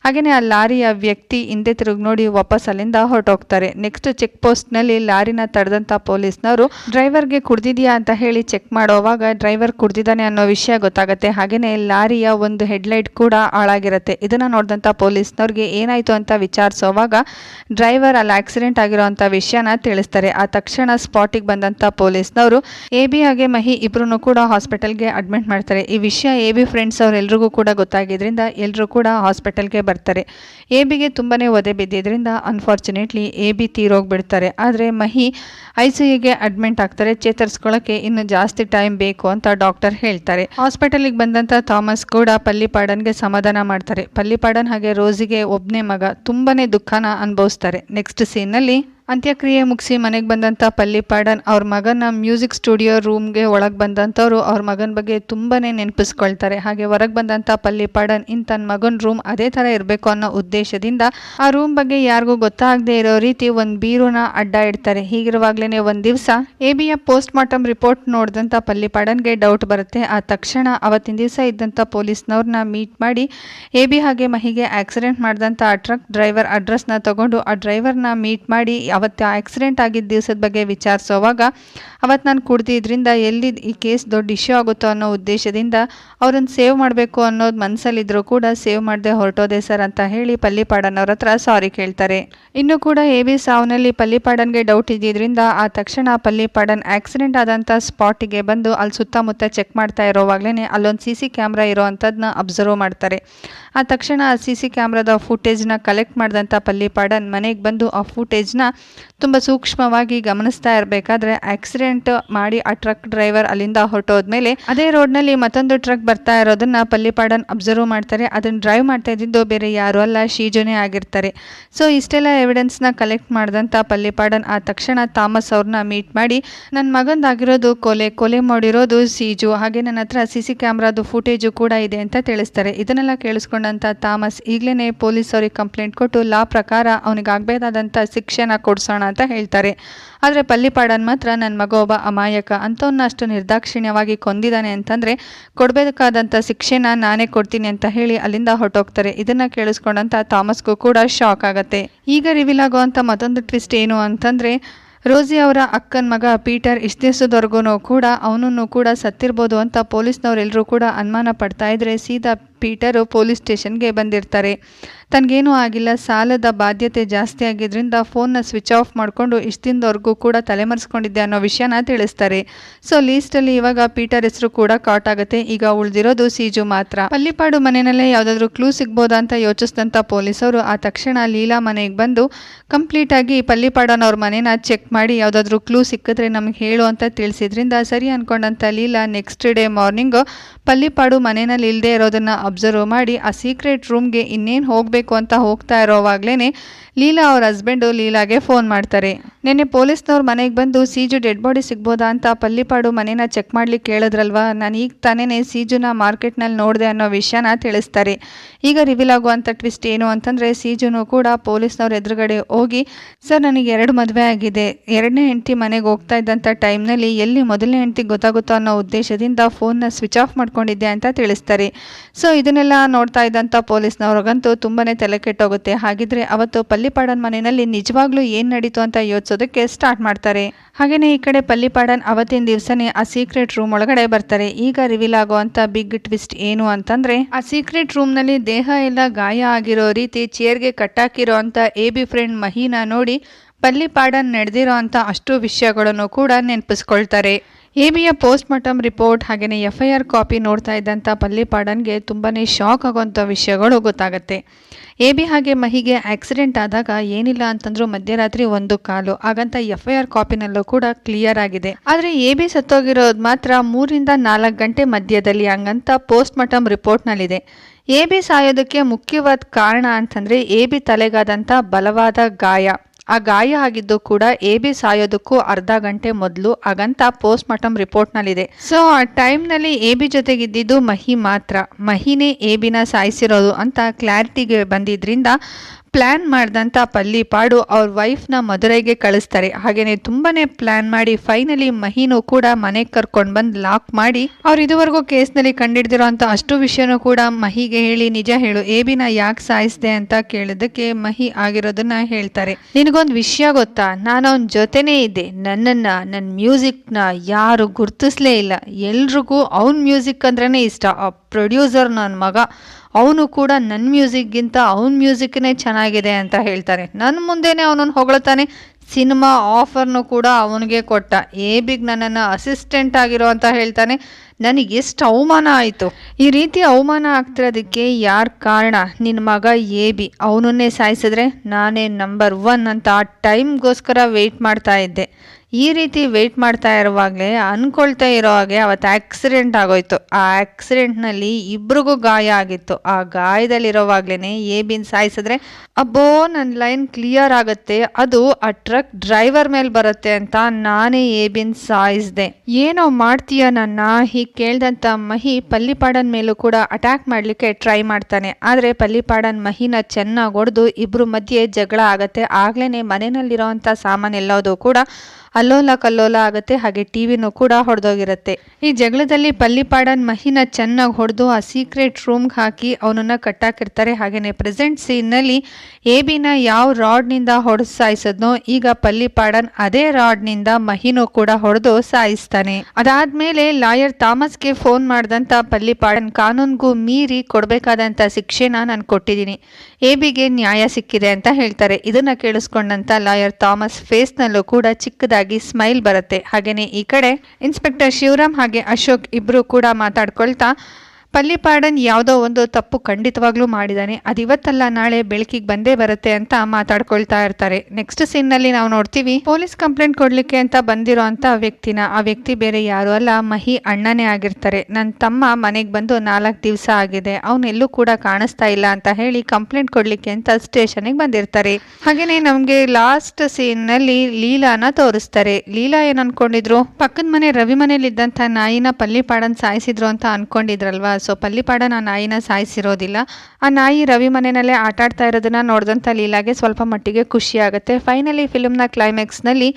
ಹಾಗೆಯೇ ಆ ಲಾರಿಯ ವ್ಯಕ್ತಿ ಹಿಂದೆ ತಿರುಗಿ ನೋಡಿ ವಾಪಸ್ ಅಲ್ಲಿಂದ ಹೊರಟೋಗ್ತಾರೆ. ನೆಕ್ಸ್ಟ್ ಚೆಕ್ ಪೋಸ್ಟ್ನಲ್ಲಿ ಲಾರಿನ ತಡೆದಂಥ ಪೊಲೀಸ್ನವರು, ಡ್ರೈವರ್ಗೆ ಕುಡ್ದಿದೆಯಾ? ಅಂತ ಹೇಳಿ ಚೆಕ್ ಮಾಡೋವಾಗ ಡ್ರೈವರ್ ಕುಡ್ದಿದ್ದಾನೆ ಅನ್ನೋ ವಿಷಯ ಗೊತ್ತಾಗುತ್ತೆ. ಹಾಗೆಯೇ ಲಾರಿಯ ಒಂದು ಹೆಡ್ಲೈಟ್ ಕೂಡ ಹಾಳಾಗಿರುತ್ತೆ. ಇದನ್ನು ನೋಡಿದಂಥ ಪೊಲೀಸ್ನವ್ರಿಗೆ ಏನಾಯಿತು ಅಂತ ವಿಚಾರಿಸೋವಾಗ ಡ್ರೈವರ್ ಅಲ್ಲಿ ಆಕ್ಸಿಡೆಂಟ್ ಆಗಿರೋಂಥ ವಿಷಯನ ತಿಳಿಸ್ತಾರೆ. ಆ ತಕ್ಷಣ ಸ್ಪಾಟಿಗೆ ಬಂದಂಥ ಪೊಲೀಸ್ನವರು, ಎ ಬಿ ಹಾಗೆ ಮಹಿ ಇಬ್ಬರೂ ಕೂಡ ಹಾಸ್ಪಿಟಲ್ಗೆ ಅಡ್ಮಿಟ್ ಮಾಡ್ತಾರೆ. ಈ ವಿಷಯ ಎ ಬಿ ಫ್ರೆಂಡ್ಸ್ ಅವರೆಲ್ಲರಿಗೂ ಕೂಡ ಗೊತ್ತಾಗಿದ್ದರಿಂದ ಎಲ್ಲರೂ ಕೂಡ ಹಾಸ್ಪಿಟಲ್ಗೆ ಬರ್ತಾರೆ. ಎ ಬಿಗೆ ತುಂಬಾ ಒದೆ ಬಿದ್ದಿದ್ದರಿಂದ ಅನ್ಫಾರ್ಚುನೇಟ್ಲಿ ಎ ಬಿ ತೀರೋಗ್ಬಿಡ್ತಾರೆ. ಆದರೆ ಮಹಿ ಐ ಸಿ ಯುಗೆ ಅಡ್ಮಿಟ್ ಆಗ್ತಾರೆ. ಚೇತರಿಸ್ಕೊಳ್ಳೋಕ್ಕೆ ಇನ್ನು ಜಾಸ್ತಿ ಟೈಮ್ ಬೇಕು ಅಂತ ಡಾಕ್ಟರ್ ಹೇಳ್ತಾರೆ. ಹಾಸ್ಪಿಟಲಿಗೆ ಬಂದಂಥ ಥಾಮಸ್ ಕೂಡ ಪಲ್ಲಿಪಾಡನ್ಗೆ ಸಮಾಧಾನ ಮಾಡ್ತಾರೆ. ಪಲ್ಲಿಪಾಡನ್ ಹಾಗೆ ರೋಸಿಗೆ ಒಬ್ಬನೇ ಮಗ ತುಂಬಾನೇ ದುಃಖನ ಅನುಭವಿಸ್ತಾರೆ. ನೆಕ್ಸ್ಟ್ ಸೀನಲ್ಲಿ ಅಂತ್ಯಕ್ರಿಯೆ ಮುಗಿಸಿ ಮನೆಗೆ ಬಂದಂಥ ಪಲ್ಲಿಪಾಡನ್ ಅವ್ರ ಮಗನ ಮ್ಯೂಸಿಕ್ ಸ್ಟುಡಿಯೋ ರೂಮ್ಗೆ ಒಳಗೆ ಬಂದಂಥವ್ರು ಅವ್ರ ಮಗನ ಬಗ್ಗೆ ತುಂಬಾ ನೆನಪಿಸ್ಕೊಳ್ತಾರೆ. ಹಾಗೆ ಹೊರಗೆ ಬಂದಂಥ ಪಲ್ಲಿಪಾಡನ್ ಇನ್ ತನ್ನ ಮಗನ ರೂಮ್ ಅದೇ ಥರ ಇರಬೇಕು ಅನ್ನೋ ಉದ್ದೇಶದಿಂದ ಆ ರೂಮ್ ಬಗ್ಗೆ ಯಾರಿಗೂ ಗೊತ್ತಾಗದೇ ಇರೋ ರೀತಿ ಒಂದು ಬೀರುನ ಅಡ್ಡ ಇಡ್ತಾರೆ. ಹೀಗಿರುವಾಗಲೇ ಒಂದು ದಿವಸ ಎ ಬಿಯ ಪೋಸ್ಟ್ ಮಾರ್ಟಮ್ ರಿಪೋರ್ಟ್ ನೋಡಿದಂಥ ಪಲ್ಲಿಪಾಡನ್ಗೆ ಡೌಟ್ ಬರುತ್ತೆ. ಆ ತಕ್ಷಣ ಅವತ್ತಿನ ದಿವಸ ಇದ್ದಂಥ ಪೊಲೀಸ್ನವ್ರನ್ನ ಮೀಟ್ ಮಾಡಿ ಎ ಬಿ ಹಾಗೆ ಮಹಿಗೆ ಆಕ್ಸಿಡೆಂಟ್ ಮಾಡಿದಂಥ ಆ ಟ್ರಕ್ ಡ್ರೈವರ್ ಅಡ್ರೆಸ್ನ ತಗೊಂಡು ಆ ಡ್ರೈವರ್ನ ಮೀಟ್ ಮಾಡಿ ಅವತ್ತು ಆಕ್ಸಿಡೆಂಟ್ ಆಗಿದ್ದ ದಿವಸದ ಬಗ್ಗೆ ವಿಚಾರಿಸೋವಾಗ, ಅವತ್ತು ನಾನು ಕುಡ್ದಿದ್ರಿಂದ ಎಲ್ಲಿ ಈ ಕೇಸ್ ದೊಡ್ಡ ಇಶ್ಯೂ ಆಗುತ್ತೋ ಅನ್ನೋ ಉದ್ದೇಶದಿಂದ ಅವ್ರನ್ನ ಸೇವ್ ಮಾಡಬೇಕು ಅನ್ನೋದು ಮನಸ್ಸಲ್ಲಿದ್ದರೂ ಕೂಡ ಸೇವ್ ಮಾಡದೆ ಹೊರಟೋದೆ ಸರ್ ಅಂತ ಹೇಳಿ ಪಲ್ಲಿಪಾಡನವ್ರ ಹತ್ರ ಸಾರಿ ಕೇಳ್ತಾರೆ. ಇನ್ನೂ ಕೂಡ ಎ ಬಿ ಸಾವ್ನಲ್ಲಿ ಪಲ್ಲಿಪಾಡನ್ಗೆ ಡೌಟ್ ಇದ್ದಿದ್ದರಿಂದ ಆ ತಕ್ಷಣ ಪಲ್ಲಿಪಾಡನ್ ಆಕ್ಸಿಡೆಂಟ್ ಆದಂಥ ಸ್ಪಾಟಿಗೆ ಬಂದು ಅಲ್ಲಿ ಸುತ್ತಮುತ್ತ ಚೆಕ್ ಮಾಡ್ತಾ ಇರೋವಾಗಲೇ ಅಲ್ಲೊಂದು ಸಿ ಸಿ ಕ್ಯಾಮ್ರಾ ಇರೋ ಅಂಥದ್ದನ್ನ ಅಬ್ಸರ್ವ್ ಮಾಡ್ತಾರೆ. ಆ ತಕ್ಷಣ ಆ ಸಿ ಸಿ ಕ್ಯಾಮ್ರಾದ ಫುಟೇಜ್ನ ಕಲೆಕ್ಟ್ ಮಾಡಿದಂಥ ಪಲ್ಲಿಪಾಡನ್ ಮನೆಗೆ ಬಂದು ಆ ಫುಟೇಜ್ನ ತುಂಬ ಸೂಕ್ಷ್ಮವಾಗಿ ಗಮನಿಸ್ತಾ ಇರಬೇಕಾದ್ರೆ ಆಕ್ಸಿಡೆಂಟ್ ಮಾಡಿ ಆ ಟ್ರಕ್ ಡ್ರೈವರ್ ಅಲ್ಲಿಂದ ಹೊರಟೋದ್ಮೇಲೆ ಅದೇ ರೋಡ್ನಲ್ಲಿ ಮತ್ತೊಂದು ಟ್ರಕ್ ಬರ್ತಾ ಇರೋದನ್ನ ಪಲ್ಲಿಪಾಡನ್ ಅಬ್ಸರ್ವ್ ಮಾಡ್ತಾರೆ. ಅದನ್ನ ಡ್ರೈವ್ ಮಾಡ್ತಾ ಇದ್ದಿದ್ದು ಬೇರೆ ಯಾರು ಅಲ್ಲ ಶೀಜುನೇ ಆಗಿರ್ತಾರೆ. ಸೊ ಇಷ್ಟೆಲ್ಲ ಎವಿಡೆನ್ಸ್ನ ಕಲೆಕ್ಟ್ ಮಾಡಿದಂಥ ಪಲ್ಲಿಪಾಡನ್ ಆ ತಕ್ಷಣ ಥಾಮಸ್ ಅವ್ರನ್ನ ಮೀಟ್ ಮಾಡಿ ನನ್ನ ಮಗಂದಾಗಿರೋದು ಕೊಲೆ ಕೊಲೆ ಮಾಡಿರೋದು ಸೀಜು ಹಾಗೆ ನನ್ನ ಹತ್ರ ಸಿ ಸಿ ಕ್ಯಾಮ್ರಾದು ಫುಟೇಜು ಕೂಡ ಇದೆ ಅಂತ ತಿಳಿಸ್ತಾರೆ. ಇದನ್ನೆಲ್ಲ ಕೇಳಿಸ್ಕೊಂಡಂಥ ಥಾಮಸ್ ಈಗಲೇ ಪೊಲೀಸ್ ಅವ್ರಿಗೆ ಕಂಪ್ಲೇಂಟ್ ಕೊಟ್ಟು, ಲಾ ಪ್ರಕಾರ ಅವನಿಗೆ ಶಿಕ್ಷೆನ ಕೊಡಿಸೋಣ ಅಂತ ಹೇಳ್ತಾರೆ. ಆದರೆ ಪಲ್ಲಿಪಾಡನ್ ಮಾತ್ರ ನನ್ನ ಮಗ ಒಬ್ಬ ಅಮಾಯಕ ಅಂಥವನ್ನ ಅಷ್ಟು ನಿರ್ದಾಕ್ಷಿಣ್ಯವಾಗಿ ಕೊಂದಿದ್ದಾನೆ ಅಂತಂದರೆ ಕೊಡಬೇಕಾದಂಥ ಶಿಕ್ಷೆನ ನಾನೇ ಕೊಡ್ತೀನಿ ಅಂತ ಹೇಳಿ ಅಲ್ಲಿಂದ ಹೊರಟೋಗ್ತಾರೆ. ಇದನ್ನು ಕೇಳಿಸ್ಕೊಂಡಂಥ ಥಾಮಸ್ಗೂ ಕೂಡ ಶಾಕ್ ಆಗುತ್ತೆ. ಈಗ ರಿವೀಲ್ ಆಗುವಂಥ ಮತ್ತೊಂದು ಟ್ವಿಸ್ಟ್ ಏನು ಅಂತಂದರೆ, ರೋಸಿ ಅವರ ಅಕ್ಕನ ಮಗ ಪೀಟರ್ ಇಷ್ಟು ದಿವಸದವರೆಗೂ ಕೂಡ ಅವನನ್ನು ಕೂಡ ಸತ್ತಿರ್ಬೋದು ಅಂತ ಪೊಲೀಸ್ನವರೆಲ್ಲರೂ ಕೂಡ ಅನುಮಾನ ಪಡ್ತಾ ಇದ್ರೆ ಸೀದಾ ಪೀಟರು ಪೊಲೀಸ್ ಸ್ಟೇಷನ್ಗೆ ಬಂದಿರ್ತಾರೆ. ತನಗೇನೂ ಆಗಿಲ್ಲ. ಸಾಲದ ಬಾಧ್ಯತೆ ಜಾಸ್ತಿ ಆಗಿದ್ದರಿಂದ ಫೋನ್ನ ಸ್ವಿಚ್ ಆಫ್ ಮಾಡಿಕೊಂಡು ಇಷ್ಟಿಂದವರೆಗೂ ಕೂಡ ತಲೆಮರೆಸ್ಕೊಂಡಿದ್ದೆ ಅನ್ನೋ ವಿಷಯನ ತಿಳಿಸ್ತಾರೆ. ಸೊ, ಲೀಸ್ಟಲ್ಲಿ ಇವಾಗ ಪೀಟರ್ ಹೆಸರು ಕೂಡ ಕಾಟ್ ಆಗುತ್ತೆ. ಈಗ ಉಳಿದಿರೋದು ಸೀಜು ಮಾತ್ರ. ಪಲ್ಲಿಪಾಡು ಮನೆಯಲ್ಲೇ ಯಾವುದಾದ್ರೂ ಕ್ಲೂ ಸಿಗ್ಬೋದಾ ಅಂತ ಯೋಚಿಸಿದಂಥ ಪೊಲೀಸರು ಆ ತಕ್ಷಣ ಲೀಲಾ ಮನೆಗೆ ಬಂದು ಕಂಪ್ಲೀಟಾಗಿ ಪಲ್ಲಿಪಾಡನವ್ರ ಮನೇನ ಚೆಕ್ ಮಾಡಿ ಯಾವುದಾದ್ರೂ ಕ್ಲೂ ಸಿಕ್ಕಿದ್ರೆ ನಮಗೆ ಹೇಳು ಅಂತ ತಿಳಿಸಿದ್ರಿಂದ ಸರಿ ಅಂದ್ಕೊಂಡಂಥ Leela next day morning Pallipadu ಮನೆಯಲ್ಲಿ ಇಲ್ಲದೆ ಇರೋದನ್ನ ಅಬ್ಸರ್ವ್ ಮಾಡಿ ಆ ಸೀಕ್ರೆಟ್ ರೂಮ್ಗೆ ಇನ್ನೇನು ಹೋಗಬೇಕು ಅಂತ ಹೋಗ್ತಾ ಇರೋವಾಗಲೇ ಲೀಲಾ ಅವ್ರ ಹಸ್ಬೆಂಡು ಲೀಲಾಗೆ ಫೋನ್ ಮಾಡ್ತಾರೆ. ನಿನ್ನೆ ಪೊಲೀಸ್ನವ್ರ ಮನೆಗೆ ಬಂದು, ಸೀಜು ಡೆಡ್ ಬಾಡಿ ಸಿಗ್ಬೋದಾ ಅಂತ ಪಲ್ಲಿಪಾಡು ಮನೇನ ಚೆಕ್ ಮಾಡ್ಲಿಕ್ಕೆ ಕೇಳಿದ್ರಲ್ವಾ? ನಾನು ಈಗ ತಾನೇ ಸೀಜುನ ಮಾರ್ಕೆಟ್ನಲ್ಲಿ ನೋಡಿದೆ ಅನ್ನೋ ವಿಷಯನ ತಿಳಿಸ್ತಾರೆ. ಈಗ ರಿವೀಲ್ ಆಗುವಂಥ ಟ್ವಿಸ್ಟ್ ಏನು ಅಂತಂದರೆ, ಸೀಜುನು ಕೂಡ ಪೊಲೀಸ್ನವ್ರ ಎದುರುಗಡೆ ಹೋಗಿ, ಸರ್, ನನಗೆ ಎರಡು ಮದುವೆ ಆಗಿದೆ. ಎರಡನೇ ಹೆಂಡತಿ ಮನೆಗೆ ಹೋಗ್ತಾ ಇದ್ದಂಥ ಟೈಮ್ನಲ್ಲಿ ಎಲ್ಲಿ ಮೊದಲನೇ ಹೆಂಡತಿ ಗೊತ್ತಾಗುತ್ತೋ ಅನ್ನೋ ಉದ್ದೇಶದಿಂದ ಫೋನ್ನ ಸ್ವಿಚ್ ಆಫ್ ಮಾಡ್ಕೊಂಡಿದ್ದೆ ಅಂತ ತಿಳಿಸ್ತಾರೆ. ಸೊ ಇದನ್ನೆಲ್ಲ ನೋಡ್ತಾ ಇದ್ದಂಥ ಪೊಲೀಸ್ನವ್ರಿಗಂತೂ ತುಂಬಾನೇ ತಲೆ ಕೆಟ್ಟೋಗುತ್ತೆ. ಹಾಗಿದ್ರೆ ಅವತ್ತು ಪಲ್ಲಿಪಾಡನ್ ಮನೆಯಲ್ಲಿ ನಿಜವಾಗ್ಲೂ ಏನು ನಡೀತು ಅಂತ ಯೋಚಿಸೋದಕ್ಕೆ ಸ್ಟಾರ್ಟ್ ಮಾಡ್ತಾರೆ. ಹಾಗೆಯೇ ಈ ಕಡೆ ಪಲ್ಲಿಪಾಡನ್ ಅವತ್ತಿನ ದಿವಸನೇ ಆ ಸೀಕ್ರೆಟ್ ರೂಮ್ ಒಳಗಡೆ ಬರ್ತಾರೆ. ಈಗ ರಿವೀಲ್ ಆಗುವಂಥ ಬಿಗ್ ಟ್ವಿಸ್ಟ್ ಏನು ಅಂತಂದ್ರೆ, ಆ ಸೀಕ್ರೆಟ್ ರೂಮ್ನಲ್ಲಿ ದೇಹ ಎಲ್ಲ ಗಾಯ ಆಗಿರೋ ರೀತಿ ಚೇರ್ಗೆ ಕಟ್ಟಾಕಿರೋ ಅಂತ ಎ ಬಿ ಫ್ರೆಂಡ್ ಮಹೀನಾ ನೋಡಿ ಪಲ್ಲಿಪಾಡನ್ ನಡೆದಿರೋ ಅಂತ ಅಷ್ಟು ವಿಷಯಗಳನ್ನು ಕೂಡ ನೆನಪಿಸ್ಕೊಳ್ತಾರೆ. ಎ ಬಿಯ ಪೋಸ್ಟ್ ಮಾರ್ಟಮ್ ರಿಪೋರ್ಟ್ ಹಾಗೆಯೇ ಎಫ್ ಐ ಆರ್ ಕಾಪಿ ನೋಡ್ತಾ ಇದ್ದಂಥ ಪಲ್ಲಿಪಾಡನ್ಗೆ ತುಂಬಾ ಶಾಕ್ ಆಗೋಂಥ ವಿಷಯಗಳು ಗೊತ್ತಾಗುತ್ತೆ. ಎ ಬಿ ಹಾಗೆ ಮಹಿಗೆ ಆಕ್ಸಿಡೆಂಟ್ ಆದಾಗ ಏನಿಲ್ಲ ಅಂತಂದ್ರೂ ಮಧ್ಯರಾತ್ರಿ ಒಂದು ಕಾಲು, ಹಾಗಂತ ಎಫ್ ಐ ಆರ್ ಕಾಪಿನಲ್ಲೂ ಕೂಡ ಕ್ಲಿಯರ್ ಆಗಿದೆ. ಆದರೆ ಎ ಬಿ ಸತ್ತೋಗಿರೋದು ಮಾತ್ರ ಮೂರಿಂದ ನಾಲ್ಕು ಗಂಟೆ ಮಧ್ಯದಲ್ಲಿ ಹಂಗಂತ ಪೋಸ್ಟ್ ಮಾರ್ಟಮ್ ರಿಪೋರ್ಟ್ನಲ್ಲಿದೆ. ಎ ಬಿ ಸಾಯೋದಕ್ಕೆ ಮುಖ್ಯವಾದ ಕಾರಣ ಅಂತಂದರೆ ಎ ಬಿ ತಲೆಗಾದಂಥ ಬಲವಾದ ಗಾಯ. ಆ ಗಾಯ ಆಗಿದ್ದು ಕೂಡ ಎ ಬಿ ಸಾಯೋದಕ್ಕೂ ಅರ್ಧ ಗಂಟೆ ಮೊದಲು ಹಾಗಂತ ಪೋಸ್ಟ್ ಮಾರ್ಟಮ್ ರಿಪೋರ್ಟ್ನಲ್ಲಿದೆ ಸೊ ಆ ಟೈಮ್ನಲ್ಲಿ ಎ ಬಿ ಜೊತೆಗಿದ್ದಿದ್ದು ಮಹಿ ಮಾತ್ರ. ಮಹಿನೇ ಎ ಬಿನ ಸಾಯಿಸಿರೋದು ಅಂತ ಕ್ಲಾರಿಟಿಗೆ ಬಂದಿದ್ರಿಂದ ಪ್ಲ್ಯಾನ್ ಮಾಡಿದಂಥ ಪಲ್ಲಿಪಾಡು ಅವ್ರ ವೈಫ್ನ ಮದುರೈಗೆ ಕಳಿಸ್ತಾರೆ. ಹಾಗೆಯೇ ತುಂಬಾನೇ ಪ್ಲ್ಯಾನ್ ಮಾಡಿ ಫೈನಲಿ ಮಹಿನೂ ಕೂಡ ಮನೆಗೆ ಕರ್ಕೊಂಡು ಬಂದು ಲಾಕ್ ಮಾಡಿ ಅವ್ರು ಇದುವರೆಗೂ ಕೇಸ್ನಲ್ಲಿ ಕಂಡಿಡ್ದಿರೋ ಅಂಥ ಅಷ್ಟು ವಿಷಯನೂ ಕೂಡ ಮಹಿಗೆ ಹೇಳಿ, ನಿಜ ಹೇಳು ಎ ಬಿನ ಯಾಕೆ ಸಾಯಿಸಿದೆ ಅಂತ ಕೇಳಿದ್ದಕ್ಕೆ ಮಹಿ ಆಗಿರೋದನ್ನ ಹೇಳ್ತಾರೆ. ನಿನಗೊಂದು ವಿಷಯ ಗೊತ್ತಾ? ನಾನು ಅವನ ಜೊತೆನೇ ಇದ್ದೆ. ನನ್ನನ್ನು ನನ್ನ ಮ್ಯೂಸಿಕ್ನ ಯಾರು ಗುರ್ತಿಸ್ಲೇ ಇಲ್ಲ. ಎಲ್ರಿಗೂ ಅವ್ನ ಮ್ಯೂಸಿಕ್ ಅಂದ್ರೇ ಇಷ್ಟ. ಆ ಪ್ರೊಡ್ಯೂಸರ್ ನನ್ನ ಮಗ ಅವನು ಕೂಡ ನನ್ನ ಮ್ಯೂಸಿಕ್ಗಿಂತ ಅವನ ಮ್ಯೂಸಿಕ್ನೇ ಚೆನ್ನಾಗಿದೆ ಅಂತ ಹೇಳ್ತಾನೆ. ನನ್ನ ಮುಂದೆನೇ ಅವನನ್ನು ಹೊಗಳ್ತಾನೆ. ಸಿನಿಮಾ ಆಫರ್ನು ಕೂಡ ಅವನಿಗೆ ಕೊಟ್ಟ. ಎ ಬಿಗ್ ನನ್ನನ್ನು ಅಸಿಸ್ಟೆಂಟ್ ಆಗಿರೋ ಅಂತ ಹೇಳ್ತಾನೆ. ನನಗೆ ಎಷ್ಟು ಅವಮಾನ ಆಯಿತು. ಈ ರೀತಿ ಅವಮಾನ ಆಗ್ತಿರೋದಕ್ಕೆ ಯಾರ ಕಾರಣ? ನಿನ್ನ ಮಗ ಎ ಬಿ. ಅವನನ್ನೇ ಸಾಯಿಸಿದ್ರೆ ನಾನೇ ನಂಬರ್ ಒನ್ ಅಂತ ಆ ಟೈಮ್ಗೋಸ್ಕರ ವೆಯ್ಟ್ ಮಾಡ್ತಾ ಇದ್ದೆ. ಈ ರೀತಿ ವೆಯ್ಟ್ ಮಾಡ್ತಾ ಇರುವಾಗಲೇ, ಅನ್ಕೊಳ್ತಾ ಇರೋ ಹಾಗೆ ಅವತ್ತು ಆಕ್ಸಿಡೆಂಟ್ ಆಗೋಯ್ತು. ಆ ಆಕ್ಸಿಡೆಂಟ್ನಲ್ಲಿ ಇಬ್ರಿಗೂ ಗಾಯ ಆಗಿತ್ತು. ಆ ಗಾಯದಲ್ಲಿರೋವಾಗ್ಲೇ ಎ ಬಿನ್ ಸಾಯಿಸಿದ್ರೆ, ಅಬ್ಬೋ ನನ್ನ ಲೈನ್ ಕ್ಲಿಯರ್ ಆಗುತ್ತೆ. ಅದು ಆ ಟ್ರಕ್ ಡ್ರೈವರ್ ಮೇಲೆ ಬರುತ್ತೆ ಅಂತ ನಾನೇ ಎ ಬಿನ್ ಸಾಯಿಸಿದೆ. ಏನೋ ಮಾಡ್ತೀಯ ನನ್ನ? ಹೀಗೆ ಕೇಳ್ದಂಥ ಮಹಿ ಪಲ್ಲಿಪಾಡನ್ ಮೇಲೂ ಕೂಡ ಅಟ್ಯಾಕ್ ಮಾಡಲಿಕ್ಕೆ ಟ್ರೈ ಮಾಡ್ತಾನೆ. ಆದರೆ ಪಲ್ಲಿಪಾಡನ್ ಮಹಿನ ಚೆನ್ನಾಗಿ ಹೊಡೆದು ಇಬ್ಬರು ಮಧ್ಯೆ ಜಗಳ ಆಗತ್ತೆ. ಆಗ್ಲೇ ಮನೆಯಲ್ಲಿರೋವಂಥ ಸಾಮಾನೆಲ್ಲದೂ ಕೂಡ ಅಲ್ಲೋಲ ಕಲ್ಲೋಲ ಆಗುತ್ತೆ, ಹಾಗೆ ಟಿವಿನೂ ಕೂಡ ಹೊಡೆದೋಗಿರುತ್ತೆ. ಈ ಜಗಳದಲ್ಲಿ ಪಲ್ಲಿಪಾಡನ್ ಮಹಿನ ಚೆನ್ನಾಗಿ ಹೊಡೆದು ಆ ಸೀಕ್ರೆಟ್ ರೂಮ್ಗೆ ಹಾಕಿ ಅವನನ್ನ ಕಟ್ಟಾಕಿರ್ತಾರೆ. ಹಾಗೆಯೇ ಪ್ರೆಸೆಂಟ್ ಸೀನ್ನಲ್ಲಿ ಎ ಬಿನ ಯಾವ ರಾಡ್ನಿಂದ ಹೊಡೆದು ಸಾಯಿಸಿದ್ನೋ, ಈಗ ಪಲ್ಲಿಪಾಡನ್ ಅದೇ ರಾಡ್ನಿಂದ ಮಹಿನೂ ಕೂಡ ಹೊಡೆದು ಸಾಯಿಸ್ತಾನೆ. ಅದಾದ್ಮೇಲೆ ಲಾಯರ್ ಥಾಮಸ್ಗೆ ಫೋನ್ ಮಾಡಿದಂಥ ಪಲ್ಲಿಪಾಡನ್ ಕಾನೂನ್ಗೂ ಮೀರಿ ಕೊಡಬೇಕಾದಂಥ ಶಿಕ್ಷೆನ ನಾನು ಕೊಟ್ಟಿದ್ದೀನಿ ಎ ಬಿಗೆ ನ್ಯಾಯ ಸಿಕ್ಕಿದೆ ಅಂತ ಹೇಳ್ತಾರೆ. ಇದನ್ನ ಕೇಳಿಸ್ಕೊಂಡಂತ ಲಾಯರ್ ಥಾಮಸ್ ಫೇಸ್ನಲ್ಲೂ ಕೂಡ ಚಿಕ್ಕದಾಗಿ ಸ್ಮೈಲ್ ಬರುತ್ತೆ. ಹಾಗೇನೆ ಈ ಕಡೆ ಇನ್ಸ್ಪೆಕ್ಟರ್ ಶಿವರಾಮ್ ಹಾಗೆ ಅಶೋಕ್ ಇಬ್ರು ಕೂಡ ಮಾತಾಡ್ಕೊಳ್ತಾ ಪಲ್ಲಿಪಾಡನ್ ಯಾವುದೋ ಒಂದು ತಪ್ಪು ಖಂಡಿತವಾಗ್ಲೂ ಮಾಡಿದ್ದಾನೆ ಅದು ಇವತ್ತಲ್ಲ ನಾಳೆ ಬೆಳಕಿಗೆ ಬಂದೇ ಬರುತ್ತೆ ಅಂತ ಮಾತಾಡ್ಕೊಳ್ತಾ ಇರ್ತಾರೆ. ನೆಕ್ಸ್ಟ್ ಸೀನ್ನಲ್ಲಿ ನಾವು ನೋಡ್ತೀವಿ, ಪೊಲೀಸ್ ಕಂಪ್ಲೇಂಟ್ ಕೊಡ್ಲಿಕ್ಕೆ ಅಂತ ಬಂದಿರೋ ಅಂತ ವ್ಯಕ್ತಿನ, ಆ ವ್ಯಕ್ತಿ ಬೇರೆ ಯಾರು ಅಲ್ಲ, ಮಹಿ ಅಣ್ಣನೇ ಆಗಿರ್ತಾರೆ. ನನ್ನ ತಮ್ಮ ಮನೆಗೆ ಬಂದು ನಾಲ್ಕು ದಿವಸ ಆಗಿದೆ. ಅವನೆಲ್ಲೂ ಕೂಡ ಕಾಣಿಸ್ತಾ ಇಲ್ಲ ಅಂತ ಹೇಳಿ ಕಂಪ್ಲೇಂಟ್ ಕೊಡ್ಲಿಕ್ಕೆ ಅಂತ ಸ್ಟೇಷನ್ಗೆ ಬಂದಿರ್ತಾರೆ. ಹಾಗೇನೆ ನಮಗೆ ಲಾಸ್ಟ್ ಸೀನ್ನಲ್ಲಿ ಲೀಲಾನ ತೋರಿಸ್ತಾರೆ. ಲೀಲಾ ಏನ್ ಅನ್ಕೊಂಡಿದ್ರು? ಪಕ್ಕದ ಮನೆ ರವಿ ಮನೇಲಿದ್ದಂಥ ನಾಯಿನ ಪಲ್ಲಿಪಾಡನ್ ಸಾಯಿಸಿದ್ರು ಅಂತ ಅನ್ಕೊಂಡಿದ್ರಲ್ವಾ? ಸೊ ಪಲ್ಲಿಪಾಡನ ನಾಯಿನ ಸಾಯಿಸಿರೋದಿಲ್ಲ. ಆ ನಾಯಿ ರವಿ ಮನೆಯಲ್ಲೇ ಆಟ ಆಡ್ತಾ ಇರೋದನ್ನ ನೋಡಿದಂಥ ಲೀಲಾಗೆ ಸ್ವಲ್ಪ ಮಟ್ಟಿಗೆ ಖುಷಿ ಆಗುತ್ತೆ. ಫೈನಲಿ ಫಿಲಮ್ನ ಕ್ಲೈಮ್ಯಾಕ್ಸ್ನಲ್ಲಿ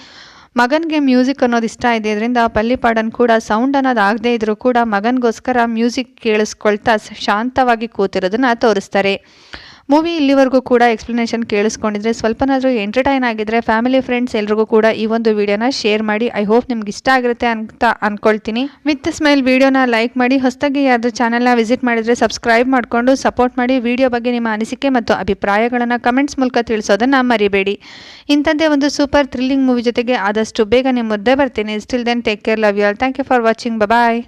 ಮಗನಿಗೆ ಮ್ಯೂಸಿಕ್ ಅನ್ನೋದು ಇಷ್ಟ ಇದರಿಂದ ಪಲ್ಲಿಪಾಡನ್ ಕೂಡ ಸೌಂಡ್ ಅನ್ನೋದು ಆಗದೆ ಇದ್ರೂ ಕೂಡ ಮಗನಿಗೋಸ್ಕರ ಮ್ಯೂಸಿಕ್ ಕೇಳಿಸ್ಕೊಳ್ತಾ ಶಾಂತವಾಗಿ ಕೂತಿರೋದನ್ನ ತೋರಿಸ್ತಾರೆ. ಮೂವಿ ಇಲ್ಲಿವರೆಗೂ ಕೂಡ ಎಕ್ಸ್ಪ್ಲನೇಷನ್ ಕೇಳಿಸ್ಕೊಂಡಿದ್ರೆ ಸ್ವಲ್ಪನಾದರೂ ಎಂಟರ್ಟೈನ್ ಆಗಿದ್ರೆ ಫ್ಯಾಮಿಲಿ ಫ್ರೆಂಡ್ಸ್ ಎಲ್ರಿಗೂ ಕೂಡ ಈ ಒಂದು ವಿಡಿಯೋನ ಶೇರ್ ಮಾಡಿ. ಐ ಹೋಪ್ ನಿಮ್ಗೆ ಇಷ್ಟ ಆಗಿರುತ್ತೆ ಅಂತ ಅನ್ಕೊಳ್ತೀನಿ. ವಿತ್ ಸ್ಮೈಲ್ ವಿಡಿಯೋನ ಲೈಕ್ ಮಾಡಿ, ಹೊಸದಾಗಿ ಯಾರಾದ್ರೂ ಚಾನಲ್ನ ವಿಸಿಟ್ ಮಾಡಿದರೆ ಸಬ್ಸ್ಕ್ರೈಬ್ ಮಾಡಿಕೊಂಡು ಸಪೋರ್ಟ್ ಮಾಡಿ. ವಿಡಿಯೋ ಬಗ್ಗೆ ನಿಮ್ಮ ಅನಿಸಿಕೆ ಮತ್ತು ಅಭಿಪ್ರಾಯಗಳನ್ನು ಕಮೆಂಟ್ಸ್ ಮೂಲಕ ತಿಳಿಸೋದನ್ನು ಮರಿಬೇಡಿ. ಇಂಥದ್ದೇ ಒಂದು ಸೂಪರ್ ಥ್ರಿಲ್ಲಿಂಗ್ ಮೂವಿ ಜೊತೆಗೆ ಆದಷ್ಟು ಬೇಗ ನಿಮ್ಮ ಮುದ್ದೆ ಬರ್ತೀನಿ. Still then take care love you all thank you for watching bye